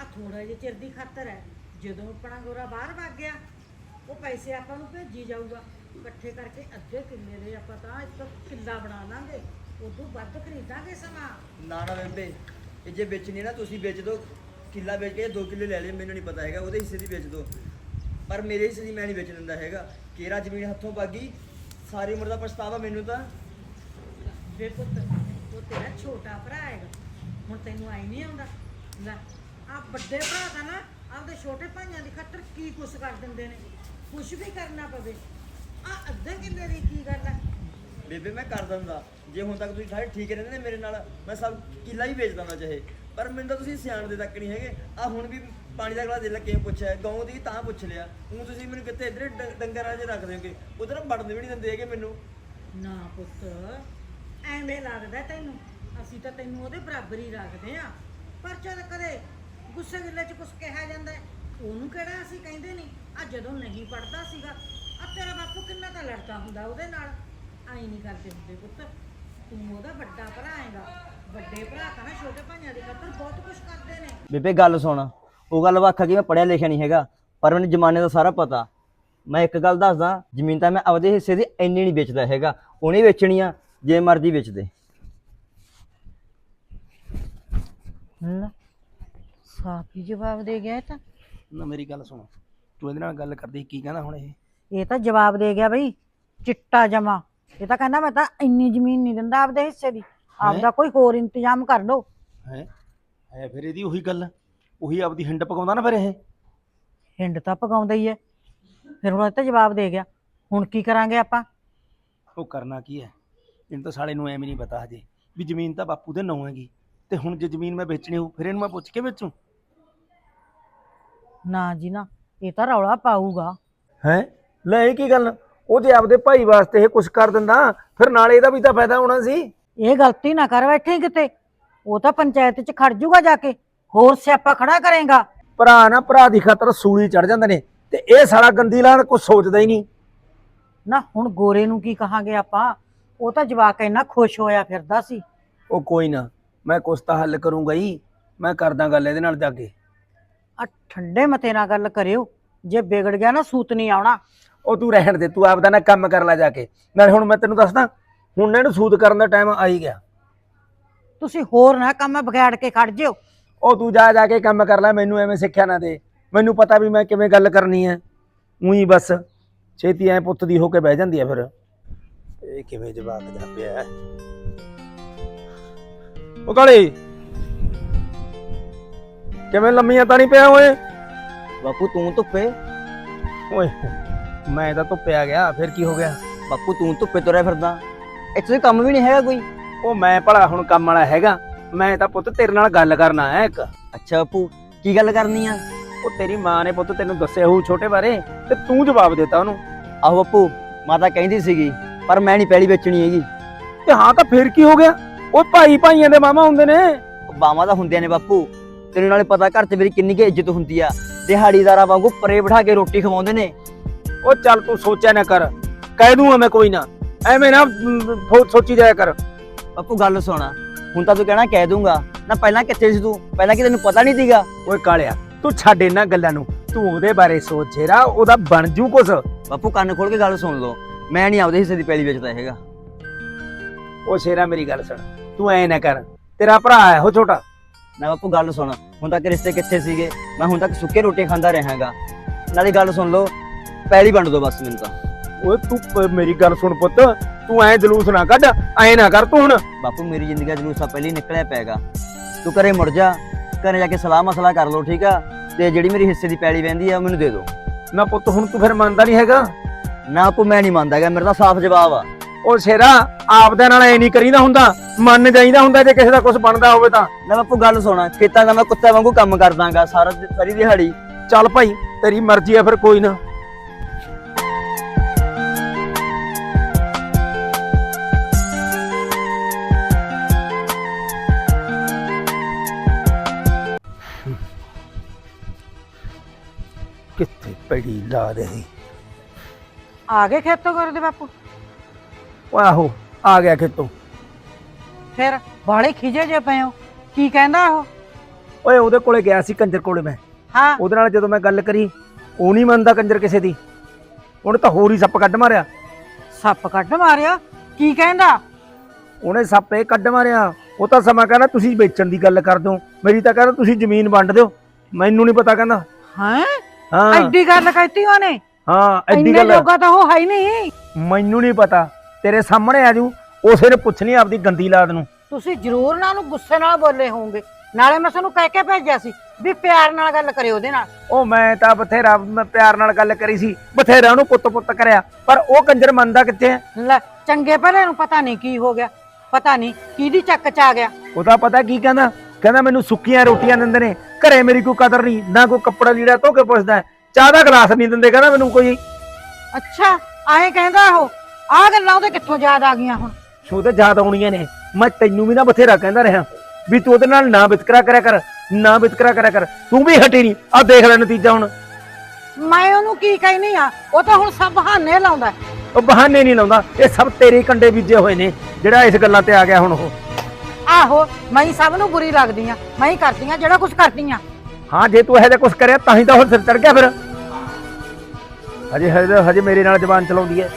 ਆ ਥੋੜਾ ਜਿਹੇ ਚਿਰ ਦੀ ਖਾਤਰ ਹੈ। ਜਦੋਂ ਆਪਣਾ ਗੋਰਾ ਬਾਹਰ ਵਗ ਗਿਆ ਉਹ ਪੈਸੇ ਆਪਾਂ ਨੂੰ ਭੇਜੀ ਜਾਊਗਾ। ਇਕੱਠੇ ਕਰਕੇ ਅੱਧੇ ਕਿੱਲੇ ਦੇ ਆਪਾਂ ਤਾਂ ਇੱਕ ਕਿੱਲਾ ਬਣਾ ਲਾਂਗੇ। ਉਦੋਂ ਵੱਧ ਖਰੀਦਾਂਗੇ ਸਮਾਂ। ਨਾ ਨਾ ਬੇਬੇ ਇਹ ਜੇ ਵੇਚਣੀ ਨਾ, ਤੁਸੀਂ ਵੇਚ ਦਿਓ। ਕਿੱਲਾ ਵੇਚ ਕੇ 2 ਕਿੱਲੇ ਲੈ ਲਿਓ, ਮੈਨੂੰ ਨਹੀਂ ਪਤਾ ਹੈਗਾ, ਉਹਦੇ ਹਿੱਸੇ ਦੀ ਵੇਚ ਦਿਓ। ਪਰ ਮੇਰੇ ਹਿੱਸੇ ਦੀ ਮੈਂ ਨਹੀਂ ਵੇਚ ਦਿੰਦਾ ਹੈਗਾ। ਕੇਰਾ ਜ਼ਮੀਨ ਹੱਥੋਂ ਭਾਗੀ? ਸਾਰੀ ਉਮਰ ਦਾ ਪਛਤਾਵਾ ਮੈਨੂੰ ਤਾਂ। ਵੇ ਪੁੱਤ, ਉਹ ਤੇਰਾ ਛੋਟਾ ਭਰਾ ਹੈਗਾ। ਹੁਣ ਤੈਨੂੰ ਆਈ ਨਹੀਂ ਆਉਂਦਾ। ਲੈ ਆ ਵੱਡੇ ਭਰਾ ਤਾਂ ਨਾ, ਆਪਦੇ ਛੋਟੇ ਭਾਈਆਂ ਦੀ ਖਾਤਰ ਕੀ ਕੁਛ ਕਰ ਦਿੰਦੇ ਨੇ। ਕੁਛ ਵੀ ਕਰਨਾ ਪਵੇ। ਆ ਅੱਧੇ ਕਿੱਲੇ ਦੀ ਕੀ ਗੱਲ ਹੈ? ਬੇਬੇ ਮੈਂ ਕਰ ਦਿੰਦਾ। ਜੇ ਹੁਣ ਤੱਕ ਤੁਸੀਂ ਸਾਰੇ ਠੀਕ ਰਹਿੰਦੇ ਨੇ ਮੇਰੇ ਨਾਲ, ਮੈਂ ਸਭ ਕਿੱਲਾ ਹੀ ਵੇਚ ਦਿੰਦਾ ਚਾਹੇ। ਪਰ ਮੈਨੂੰ ਤਾਂ ਤੁਸੀਂ ਸਿਆਣਦੇ ਤੱਕ ਨਹੀਂ ਹੈਗੇ। ਆ ਹੁਣ ਵੀ ਪਾਣੀ ਦਾ ਗਲਾਸ ਦੇ ਲੱਗੇ ਪੁੱਛਿਆ ਗਾਉਂ ਦੀ ਤਾਂ ਪੁੱਛ ਲਿਆ। ਹੁਣ ਤੁਸੀਂ ਮੈਨੂੰ ਕਿੱਥੇ ਇਧਰ ਡੰਗਰਾਂ 'ਚ ਰੱਖ ਦਿਓਗੇ? ਉਧਰ ਵੜਨ ਵੀ ਨਹੀਂ ਦਿੰਦੇ ਹੈਗੇ ਮੈਨੂੰ। ਨਾ ਪੁੱਤ, ਐਵੇਂ ਲੱਗਦਾ ਤੈਨੂੰ। ਅਸੀਂ ਤਾਂ ਤੈਨੂੰ ਉਹਦੇ ਬਰਾਬਰ ਹੀ ਰੱਖਦੇ ਆ ਪਰ ਚਲ ਕਦੇ ਗੁੱਸੇ ਗਿੱਲੇ 'ਚ ਕੁਝ ਕਿਹਾ ਜਾਂਦਾ ਉਹਨੂੰ ਕਿਹੜਾ ਅਸੀਂ ਕਹਿੰਦੇ ਨਹੀਂ ਆ ਜਦੋਂ ਨਹੀਂ ਪੜਦਾ ਸੀਗਾ ਆ ਤੇਰਾ ਬਾਪੂ ਕਿੰਨਾ ਤਾਂ ਲੜਦਾ ਹੁੰਦਾ ਉਹਦੇ ਨਾਲ? ਆਈ ਨਹੀਂ ਕਰਦੇ ਹੁੰਦੇ ਪੁੱਤ। ਤੂੰ ਉਹਦਾ ਵੱਡਾ ਭਰਾ ਹੈਗਾ। ਵੱਡੇ ਭਰਾ ਤਾਂ ਨਾ ਛੋਟੇ ਭਾਈਆਂ ਦੀ ਖਾਤਰ ਬਹੁਤ ਕੁਝ ਕਰਦੇ ਨੇ। ਬੇਬੇ ਗੱਲ ਸੁਣ। ਉਹ ਗੱਲ ਵੱਖ ਆ ਕਿ ਮੈਂ ਪੜਿਆ ਲਿਖਿਆ ਨਹੀਂ ਹੈਗਾ ਪਰ ਮੈਨੂੰ ਜ਼ਮਾਨੇ ਦਾ ਸਾਰਾ ਪਤਾ। ਮੈਂ ਇੱਕ ਗੱਲ ਦੱਸਦਾ ਜ਼ਮੀਨ ਤਾਂ ਮੈਂ ਆਪਦੇ ਹਿੱਸੇ ਦੀ ਇੰਨੀ ਨਹੀਂ ਵੇਚਦਾ ਹੈਗਾ। ਉਹਨੇ ਵੇਚਣੀ ਆ ਜੇ ਮਰਜ਼ੀ ਵੇਚ ਦੇ। ਲੈ ਸਾਫ਼ ਹੀ ਜਵਾਬ ਦੇ ਗਿਆ ਇਹ ਤਾਂ। ਨਾ ਮੇਰੀ ਗੱਲ ਸੁਣ। ਤੂੰ ਇਹਦੇ ਨਾਲ ਗੱਲ ਕਰਦੀ ਕੀ ਕਹਿੰਦਾ ਹੁਣ ਇਹ? ਇਹ ਤਾਂ ਜਵਾਬ ਦੇ ਗਿਆ ਬਈ ਚਿੱਟਾ ਜਮਾ। ਇਹ ਤਾਂ ਕਹਿੰਦਾ ਮੈਂ ਤਾਂ ਇੰਨੀ ਜ਼ਮੀਨ ਨਹੀਂ ਦਿੰਦਾ ਆਪਦੇ ਹਿੱਸੇ ਦੀ। ਆਪਦਾ ਕੋਈ ਹੋਰ ਇੰਤਜ਼ਾਮ ਕਰ ਲਓ। ਹੈ? ਹੈ ਫਿਰ ਇਹਦੀ ਉਹੀ ਗੱਲ ਉਹੀ ਆਪਦੀ ਹਿੰਡ ਪਕਾਉਂਦਾ ਨਾ ਫਿਰ ਇਹ? ਹਿੰਡ ਤਾਂ ਪਕਾਉਂਦਾ ਹੀ ਹੈ। ਫਿਰ ਹੁਣ ਇਹ ਤਾਂ ਜਵਾਬ ਦੇ ਗਿਆ। ਹੁਣ ਕੀ ਕਰਾਂਗੇ ਆਪਾਂ? ਉਹ ਕਰਨਾ ਕੀ ਹੈ? ਇਹਨੂੰ ਤਾਂ ਸਾਲੇ ਨੂੰ ਐਵੇਂ ਨਹੀਂ ਪਤਾ ਹਜੇ ਵੀ ਜ਼ਮੀਨ ਤਾਂ ਬਾਪੂ ਦੇ ਨਾਂ ਹੈਗੀ। ਤੇ ਹੁਣ ਜੇ ਜ਼ਮੀਨ ਮੈਂ ਵੇਚਣੀ ਹੋ ਫਿਰ ਇਹਨੂੰ ਮੈਂ ਪੁੱਛ ਕੇ ਵੇਚੂ? ਨਾ ਜੀ ਨਾ ਇਹ ਤਾਂ ਰੌਲਾ ਪਾਊਗਾ। ਹੈ? ਲੈ ਇਹ ਕੀ ਗੱਲ? ਉਹ ਜੇ ਆਪਦੇ ਭਾਈ ਵਾਸਤੇ ਇਹ ਕੁਝ ਕਰ ਦਿੰਦਾ ਫਿਰ ਨਾਲੇ ਇਹਦਾ ਵੀ ਤਾਂ ਫਾਇਦਾ ਹੋਣਾ ਸੀ। ਇਹ ਗਲਤੀ ਨਾ ਕਰ ਬੈਠੇ ਕਿਤੇ। ਉਹ ਤਾਂ ਪੰਚਾਇਤ 'ਚ ਖੜ ਜੂਗਾ ਜਾ ਕੇ ਹੋਰ ਸਿਆਪਾ ਖੜਾ ਕਰੇਗਾ। ਭਰਾ ਨਾ ਭਰਾ ਦੀ ਖਾਤਰ ਸੂਲੀ ਚੜ ਜਾਂਦੇ ਨੇ ਤੇ ਇਹ ਸਾਲਾ ਗੰਦੀ ਲਾਣ ਕੁਝ ਸੋਚਦਾ ਹੀ ਨਹੀਂ। ਨਾ ਹੁਣ ਗੋਰੇ ਨੂੰ ਕੀ ਕਹਾਂਗੇ ਆਪਾਂ? ਉਹ ਤਾਂ ਜਵਾਕ ਇੰਨਾ ਖੁਸ਼ ਹੋਇਆ ਫਿਰਦਾ ਸੀ। ਉਹ ਕੋਈ ਨਾ ਮੈਂ ਕੁਛ ਤਾਂ ਹੱਲ ਕਰੂੰਗਾ ਹੀ। ਮੈਂ ਕਰਦਾ ਗੱਲ ਇਹਦੇ ਨਾਲ ਜਾ ਕੇ। ਆ ਠੰਡੇ ਮਤੇ ਨਾਲ ਗੱਲ ਕਰਿਓ। ਜੇ ਵਿਗੜ ਗਿਆ ਨਾ ਸੂਤ ਨਹੀਂ ਆਉਣਾ। ਉਹ ਤੂੰ ਰਹਿਣ ਦੇ ਤੂੰ ਆਪਦਾ ਨਾ ਕੰਮ ਕਰ ਲੈ ਜਾ ਕੇ। ਨਾਲੇ ਹੁਣ ਮੈਂ ਤੈਨੂੰ ਦੱਸਦਾ ਹੁਣ ਇਹਨੂੰ ਸੂਦ ਕਰਨ ਦਾ ਟਾਈਮ ਆ ਹੀ ਗਿਆ। ਤੁਸੀਂ ਹੋਰ ਨਾ ਕੰਮ ਵਿਗਾੜ ਕੇ ਖੜ ਜਿਓ। ਉਹ ਤੂੰ ਜਾ ਜਾ ਕੇ ਕੰਮ ਕਰ ਲੈ ਮੈਨੂੰ ਐਵੇਂ ਸਿੱਖਿਆ ਨਾ ਦੇ। ਮੈਨੂੰ ਪਤਾ ਵੀ ਮੈਂ ਕਿਵੇਂ ਗੱਲ ਕਰਨੀ ਹੈ। ਉਹੀ ਬਸ ਛੇਤੀ ਐ ਪੁੱਤ ਦੀ ਹੋ ਕੇ ਬਹਿ ਜਾਂਦੀ ਆ ਫਿਰ। ਇਹ ਕਿਵੇਂ ਜਵਾਬ ਜਾ ਪਿਆ ਹੈ? ਉਹ ਕਾਲੇ ਕਿਵੇਂ ਲੰਮੀਆਂ ਤਾਂ ਨਹੀਂ ਪਿਆ ਓਏ? ਬਾਪੂ ਤੂੰ ਧੁੱਪੇ? ਓਏ ਮੈਂ ਤਾਂ ਧੁੱਪਿਆ ਗਿਆ ਫਿਰ ਕੀ ਹੋ ਗਿਆ? ਬਾਪੂ ਤੂੰ ਧੁੱਪੇ ਤੁਰਿਆ ਫਿਰਦਾ। ਇੱਥੇ ਕੰਮ ਵੀ ਨਹੀਂ ਹੈਗਾ ਕੋਈ? ਉਹ ਮੈਂ ਭਲਾ ਹੁਣ ਕੰਮ ਵਾਲਾ ਹੈਗਾ। ਮੈਂ ਤਾਂ ਪੁੱਤ ਤੇਰੇ ਨਾਲ ਗੱਲ ਕਰਨਾ ਹੈ ਇੱਕ। ਅੱਛਾ ਬਾਪੂ ਕੀ ਗੱਲ ਕਰਨੀ ਆ? ਉਹ ਤੇਰੀ ਮਾਂ ਨੇ ਪੁੱਤ ਤੈਨੂੰ ਦੱਸਿਆ ਹੋਊ ਛੋਟੇ ਬਾਰੇ ਤੇ ਤੂੰ ਜਵਾਬ ਦਿੱਤਾ ਉਹਨੂੰ। ਆਹੋ ਬਾਪੂ ਮਾਤਾ ਕਹਿੰਦੀ ਸੀਗੀ ਪਰ ਮੈਂ ਨਹੀਂ ਪੈਲੀ ਵੇਚਣੀ ਹੈਗੀ। ਤੇ ਹਾਂ ਤਾਂ ਫਿਰ ਕੀ ਹੋ ਗਿਆ? ਉਹ ਭਾਈ ਭਾਈਆਂ ਦੇ ਮਾਮਾ ਹੁੰਦੇ ਨੇ। ਬਾਵਾਂ ਤਾਂ ਹੁੰਦੀਆਂ ਨੇ ਬਾਪੂ। ਤੈਨੂੰ ਨਾਲੇ ਪਤਾ ਘਰ 'ਚ ਮੇਰੀ ਕਿੰਨੀ ਕੁ ਇੱਜ਼ਤ ਹੁੰਦੀ ਆ। ਦਿਹਾੜੀਦਾਰਾਂ ਵਾਂਗੂ ਪਰੇ ਬਿਠਾ ਕੇ ਰੋਟੀ ਖਵਾਉਂਦੇ ਨੇ। ਉਹ ਚੱਲ ਤੂੰ ਸੋਚਿਆ ਨਾ ਕਰ ਕਹਿ ਦੂੰਗਾ ਮੈਂ ਕੋਈ ਨਾ ਐਵੇਂ ਨਾ ਸੋਚੀ ਜਾਇਆ ਕਰ। ਬਾਪੂ ਗੱਲ ਸੁਣ ਹੁਣ ਤਾਂ ਤੂੰ ਕਹਿਣਾ ਕਹਿ ਦੂੰਗਾ ਨਾ ਪਹਿਲਾਂ ਕਿੱਥੇ ਸੀ ਤੂੰ? ਪਹਿਲਾਂ ਕੀ ਤੈਨੂੰ ਪਤਾ ਨਹੀਂ ਸੀਗਾ? ਓਏ ਕਾਲਿਆ ਤੂੰ ਛੱਡ ਇਹਨਾਂ ਗੱਲਾਂ ਨੂੰ ਤੂੰ ਉਹਦੇ ਬਾਰੇ ਸੋਚ ਜੇਰਾ ਉਹਦਾ ਬਣ ਜੂ ਕੁਛ। ਬਾਪੂ ਕੰਨ ਖੋਲ ਕੇ ਗੱਲ ਸੁਣ ਲਓ ਮੈਂ ਨਹੀਂ ਆਪਦੇ ਹਿੱਸੇ ਦੀ ਪੈਲੀ ਵੇਚਦਾ ਹੈਗਾ। ਉਹ ਸ਼ੇਰਾ ਮੇਰੀ ਗੱਲ ਸੁਣ ਤੂੰ ਐ ਨਾ ਕਰ ਤੇਰਾ ਭਰਾ ਹੈ ਉਹ ਛੋਟਾ। ਨਾ ਬਾਪੂ ਗੱਲ ਸੁਣ ਹੁਣ ਤੱਕ ਰਿਸ਼ਤੇ ਕਿੱਥੇ ਸੀਗੇ? ਮੈਂ ਹੁਣ ਤੱਕ ਸੁੱਕੇ ਰੋਟੀ ਖਾਂਦਾ ਰਹਾਂਗਾ ਨਾਲੇ ਗੱਲ ਸੁਣ ਲਓ ਪੈਲੀ ਵੰਡ ਦੋ ਬਸ ਮੈਨੂੰ ਤਾਂ। ਓਏ ਤੂੰ ਪ- ਮੇਰੀ ਗੱਲ ਸੁਣ ਪੁੱਤ ਤੂੰ ਐ ਜਲੂਸ ਨਾ ਕੱਢ ਐ ਨਾ ਕਰ ਤੂੰ ਹੁਣ। ਬਾਪੂ ਮੇਰੀ ਜ਼ਿੰਦਗੀ ਦਾ ਜਲੂਸਾ ਪਹਿਲੇ ਹੀ ਨਿਕਲਿਆ ਪੈਗਾ ਤੂੰ ਘਰੇ ਮੁੜ ਜਾ ਘਰੇ ਜਾ ਕੇ ਸਲਾਹ ਮਸਲਾ ਕਰ ਲਓ ਠੀਕ ਆ? ਤੇ ਜਿਹੜੀ ਮੇਰੀ ਹਿੱਸੇ ਦੀ ਪੈਲੀ ਵਹਿੰਦੀ ਆ ਉਹ ਮੈਨੂੰ ਦੇ ਦਿਓ ਨਾ ਪੁੱਤ ਹੁਣ ਤੂੰ ਫਿਰ ਮੰਨਦਾ ਨਹੀਂ ਹੈਗਾ? ਨਾ ਪੂ ਮੈਂ ਨਹੀਂ ਮੰਨਦਾ ਮੇਰਾ ਤਾਂ ਸਾਫ਼ ਜਵਾਬ ਆ। ਉਹ ਸ਼ੇਰਾ ਆਪਦੇ ਨਾਲ ਐ ਨਹੀਂ ਕਰੀਦਾ ਹੁੰਦਾ ਮੰਨ ਜਾਈਦਾ ਹੁੰਦਾ ਜੇ ਕਿਸੇ ਦਾ ਕੁਝ ਬਣਦਾ ਹੋਵੇ ਤਾਂ। ਲੈ ਬਾਪੂ ਗੱਲ ਸੁਣਾ ਖੇਤਾਂ ਦਾ ਮੈਂ ਕੁੱਤੇ ਵਾਂਗੂ ਕੰਮ ਕਰਦਾਗਾ ਸਾਰਾ ਦਿ- ਸਾਰੀ ਦਿਹਾੜੀ। ਚੱਲ ਭਾਈ ਤੇਰੀ ਮਰਜ਼ੀ ਆ ਫਿਰ ਕੋਈ ਨਾ। ਕਿੱਥੇ ਪੜੀ ਲਾ ਰਹੀ ਆ ਗਏ ਖੇਤੋਂ ਕਰਦੇ ਬਾਪੂ? ਉਹ ਆਹੋ ਆ ਗਿਆ ਖੇਤੋਂ। ਫਿਰ ਬਾਲੇ ਖਿਜੇ ਜੇ ਪਏ ਹੋ। ਕੀ ਕਹਿੰਦਾ ਉਹ? ਓਏ ਉਹਦੇ ਕੋਲੇ ਗਿਆ ਸੀ ਕੰਜਰ ਕੋਲੇ ਮੈਂ। ਹਾਂ। ਉਹਦੇ ਨਾਲ ਜਦੋਂ ਮੈਂ ਗੱਲ ਕਰੀ ਉਹ ਨਹੀਂ ਮੰਨਦਾ ਕੰਜਰ ਕਿਸੇ ਦੀ। ਉਹਨੇ ਤਾਂ ਹੋਰ ਹੀ ਸੱਪ ਕੱਢ ਮਾਰਿਆ। ਸੱਪ ਕੱਢ ਮਾਰਿਆ? ਕੀ ਕਹਿੰਦਾ? ਉਹਨੇ ਸੱਪ ਇਹ ਕੱਢ ਮਾਰਿਆ। ਉਹ ਤਾਂ ਸਮਾਂ ਕਹਿੰਦਾ ਤੁਸੀਂ ਵੇਚਣ ਦੀ ਗੱਲ ਕਰ ਦਿਓ ਮੇਰੀ ਤਾਂ ਕਹਿੰਦਾ ਤੁਸੀਂ ਜ਼ਮੀਨ ਵੰਡ ਦਿਓ। ਮੈਨੂੰ ਨਹੀਂ ਪਤਾ ਕਹਿੰਦਾ। ਹਾਂ? ਹਾਂ। ਐਡੀ ਗੱਲ ਕਹਿਤੀ ਉਹਨੇ। ਹਾਂ ਐਡੀ ਇੰਨੇ ਗੱਲ। ਜੋਗਾ ਤਾਂ ਉਹ ਹੈ ਹੀ ਨਹੀਂ। ਮੈਨੂੰ ਨਹੀਂ ਪਤਾ। ਤੇਰੇ ਸਾਹਮਣੇ ਆ ਜੂ ਉਸੇ ਨੇ ਪੁੱਛਣੀ ਆਪਦੀ ਗੰਦੀ ਲਾਦ ਨੂੰ। ਤੁਸੀਂ ਜ਼ਰੂਰ ਨਾ ਉਹਨੂੰ ਗੁੱਸੇ ਨਾਲ ਬੋਲੇ ਹੋਵੋਗੇ। ਨਾਲੇ ਮੈਂ ਤੁਹਾਨੂੰ ਕਹਿ ਕੇ ਭੇਜਿਆ ਸੀ ਵੀ ਪਿਆਰ ਨਾਲ ਗੱਲ ਕਰਿਓ ਉਹਦੇ ਨਾਲ। ਉਹ ਮੈਂ ਤਾਂ ਬਥੇਰਾ ਮੈਂ ਪਿਆਰ ਨਾਲ ਗੱਲ ਕਰੀ ਸੀ। ਬਥੇਰਾ ਉਹਨੂੰ ਪੁੱਤ ਪੁੱਤ ਕਰਿਆ। ਪਰ ਉਹ ਕੰਜਰ ਮੰਨਦਾ ਕਿੱਥੇ ਹੈ? ਲੈ ਚੰਗੇ ਭਲੇ ਨੂੰ ਪਤਾ ਨਹੀਂ ਕੀ ਹੋ ਗਿਆ। ਪਤਾ ਨਹੀਂ ਕਿਹਦੀ ਚੱਕ ਚ ਆ ਗਿਆ। ਉਹਦਾ ਪਤਾ ਕੀ ਕਹਿੰਦਾ? ਕਹਿੰਦਾ ਮੈਨੂੰ ਸੁੱਕੀਆਂ ਰੋਟੀਆਂ ਦਿੰਦੇ ਨੇ ਘਰੇ ਮੇਰੀ ਕੋਈ ਕਦਰ ਨਹੀਂ ਨਾ ਕੋਈ ਕੱਪੜਾ ਲੀੜਾ ਧੋ ਕੇ ਪੁੱਛਦਾ ਹੈ। ਚਾਹ ਦਾ ਗਲਾਸ ਨਹੀਂ ਦਿੰਦੇ ਕਹਿੰਦਾ ਮੈਨੂੰ ਕੋਈ ਅੱਛਾ ਐਂ ਕਹਿੰਦਾ ਉਹ ਆ ਗੱਲਾਂ ਉਹਦੇ ਕਿੱਥੋਂ ਯਾਦ ਆ ਗਈਆਂ ਹੁਣ ਸੋ ਤੇ ਯਾਦ ਆਉਣੀਆਂ ਨੇ ਮੈਂ ਤੈਨੂੰ ਵੀ ਨਾ ਬਥੇਰਾ ਕਹਿੰਦਾ ਰਿਹਾ ਵੀ ਤੂੰ ਉਹਦੇ ਨਾਲ ਨਾ ਵਿਤਕਰਾ ਕਰਿਆ ਕਰ ਨਾ ਵਿਤਕਰਾ ਕਰਿਆ ਕਰ ਤੂੰ ਵੀ ਹਟੀ ਨਹੀਂ ਆ ਦੇਖ ਲੈ ਨਤੀਜਾ ਹੁਣ ਮੈਂ ਉਹਨੂੰ ਕੀ ਕਹਿਨੀ ਆ ਉਹ ਤਾਂ ਹੁਣ ਸਭ ਬਹਾਨੇ ਲਾਉਂਦਾ ਹੈ। ਉਹ ਬਹਾਨੇ ਨਹੀਂ ਲਾਉਂਦਾ ਇਹ ਸਭ ਤੇਰੇ ਕੰਡੇ ਬੀਜੇ ਹੋਏ ਨੇ ਜਿਹੜਾ ਇਸ ਗੱਲਾਂ ਤੇ ਆ ਗਿਆ ਹੁਣ ਉਹ ਆਹੋ, ਮੈਂ ਹੀ ਸਭ ਨੂੰ ਬੁਰੀ ਲੱਗਦੀ ਆ, ਮੈਂ ਹੀ ਕਰਦੀ ਆ ਜਿਹੜਾ ਕੁਝ ਕਰਦੀ ਆ। ਹਾਂ, ਜੇ ਤੂੰ ਇਹੋ ਜਿਹਾ ਕੁਝ ਕਰਿਆ ਤਾਂ ਹੀ ਤਾਂ ਉਹ ਸਿਰ ਚੜ ਗਿਆ ਫਿਰ। ਹਜੇ ਹਜੇ ਹਜੇ ਮੇਰੇ ਨਾਲ ਜ਼ਬਾਨ ਚਲਾਉਂਦੀ ਹੈ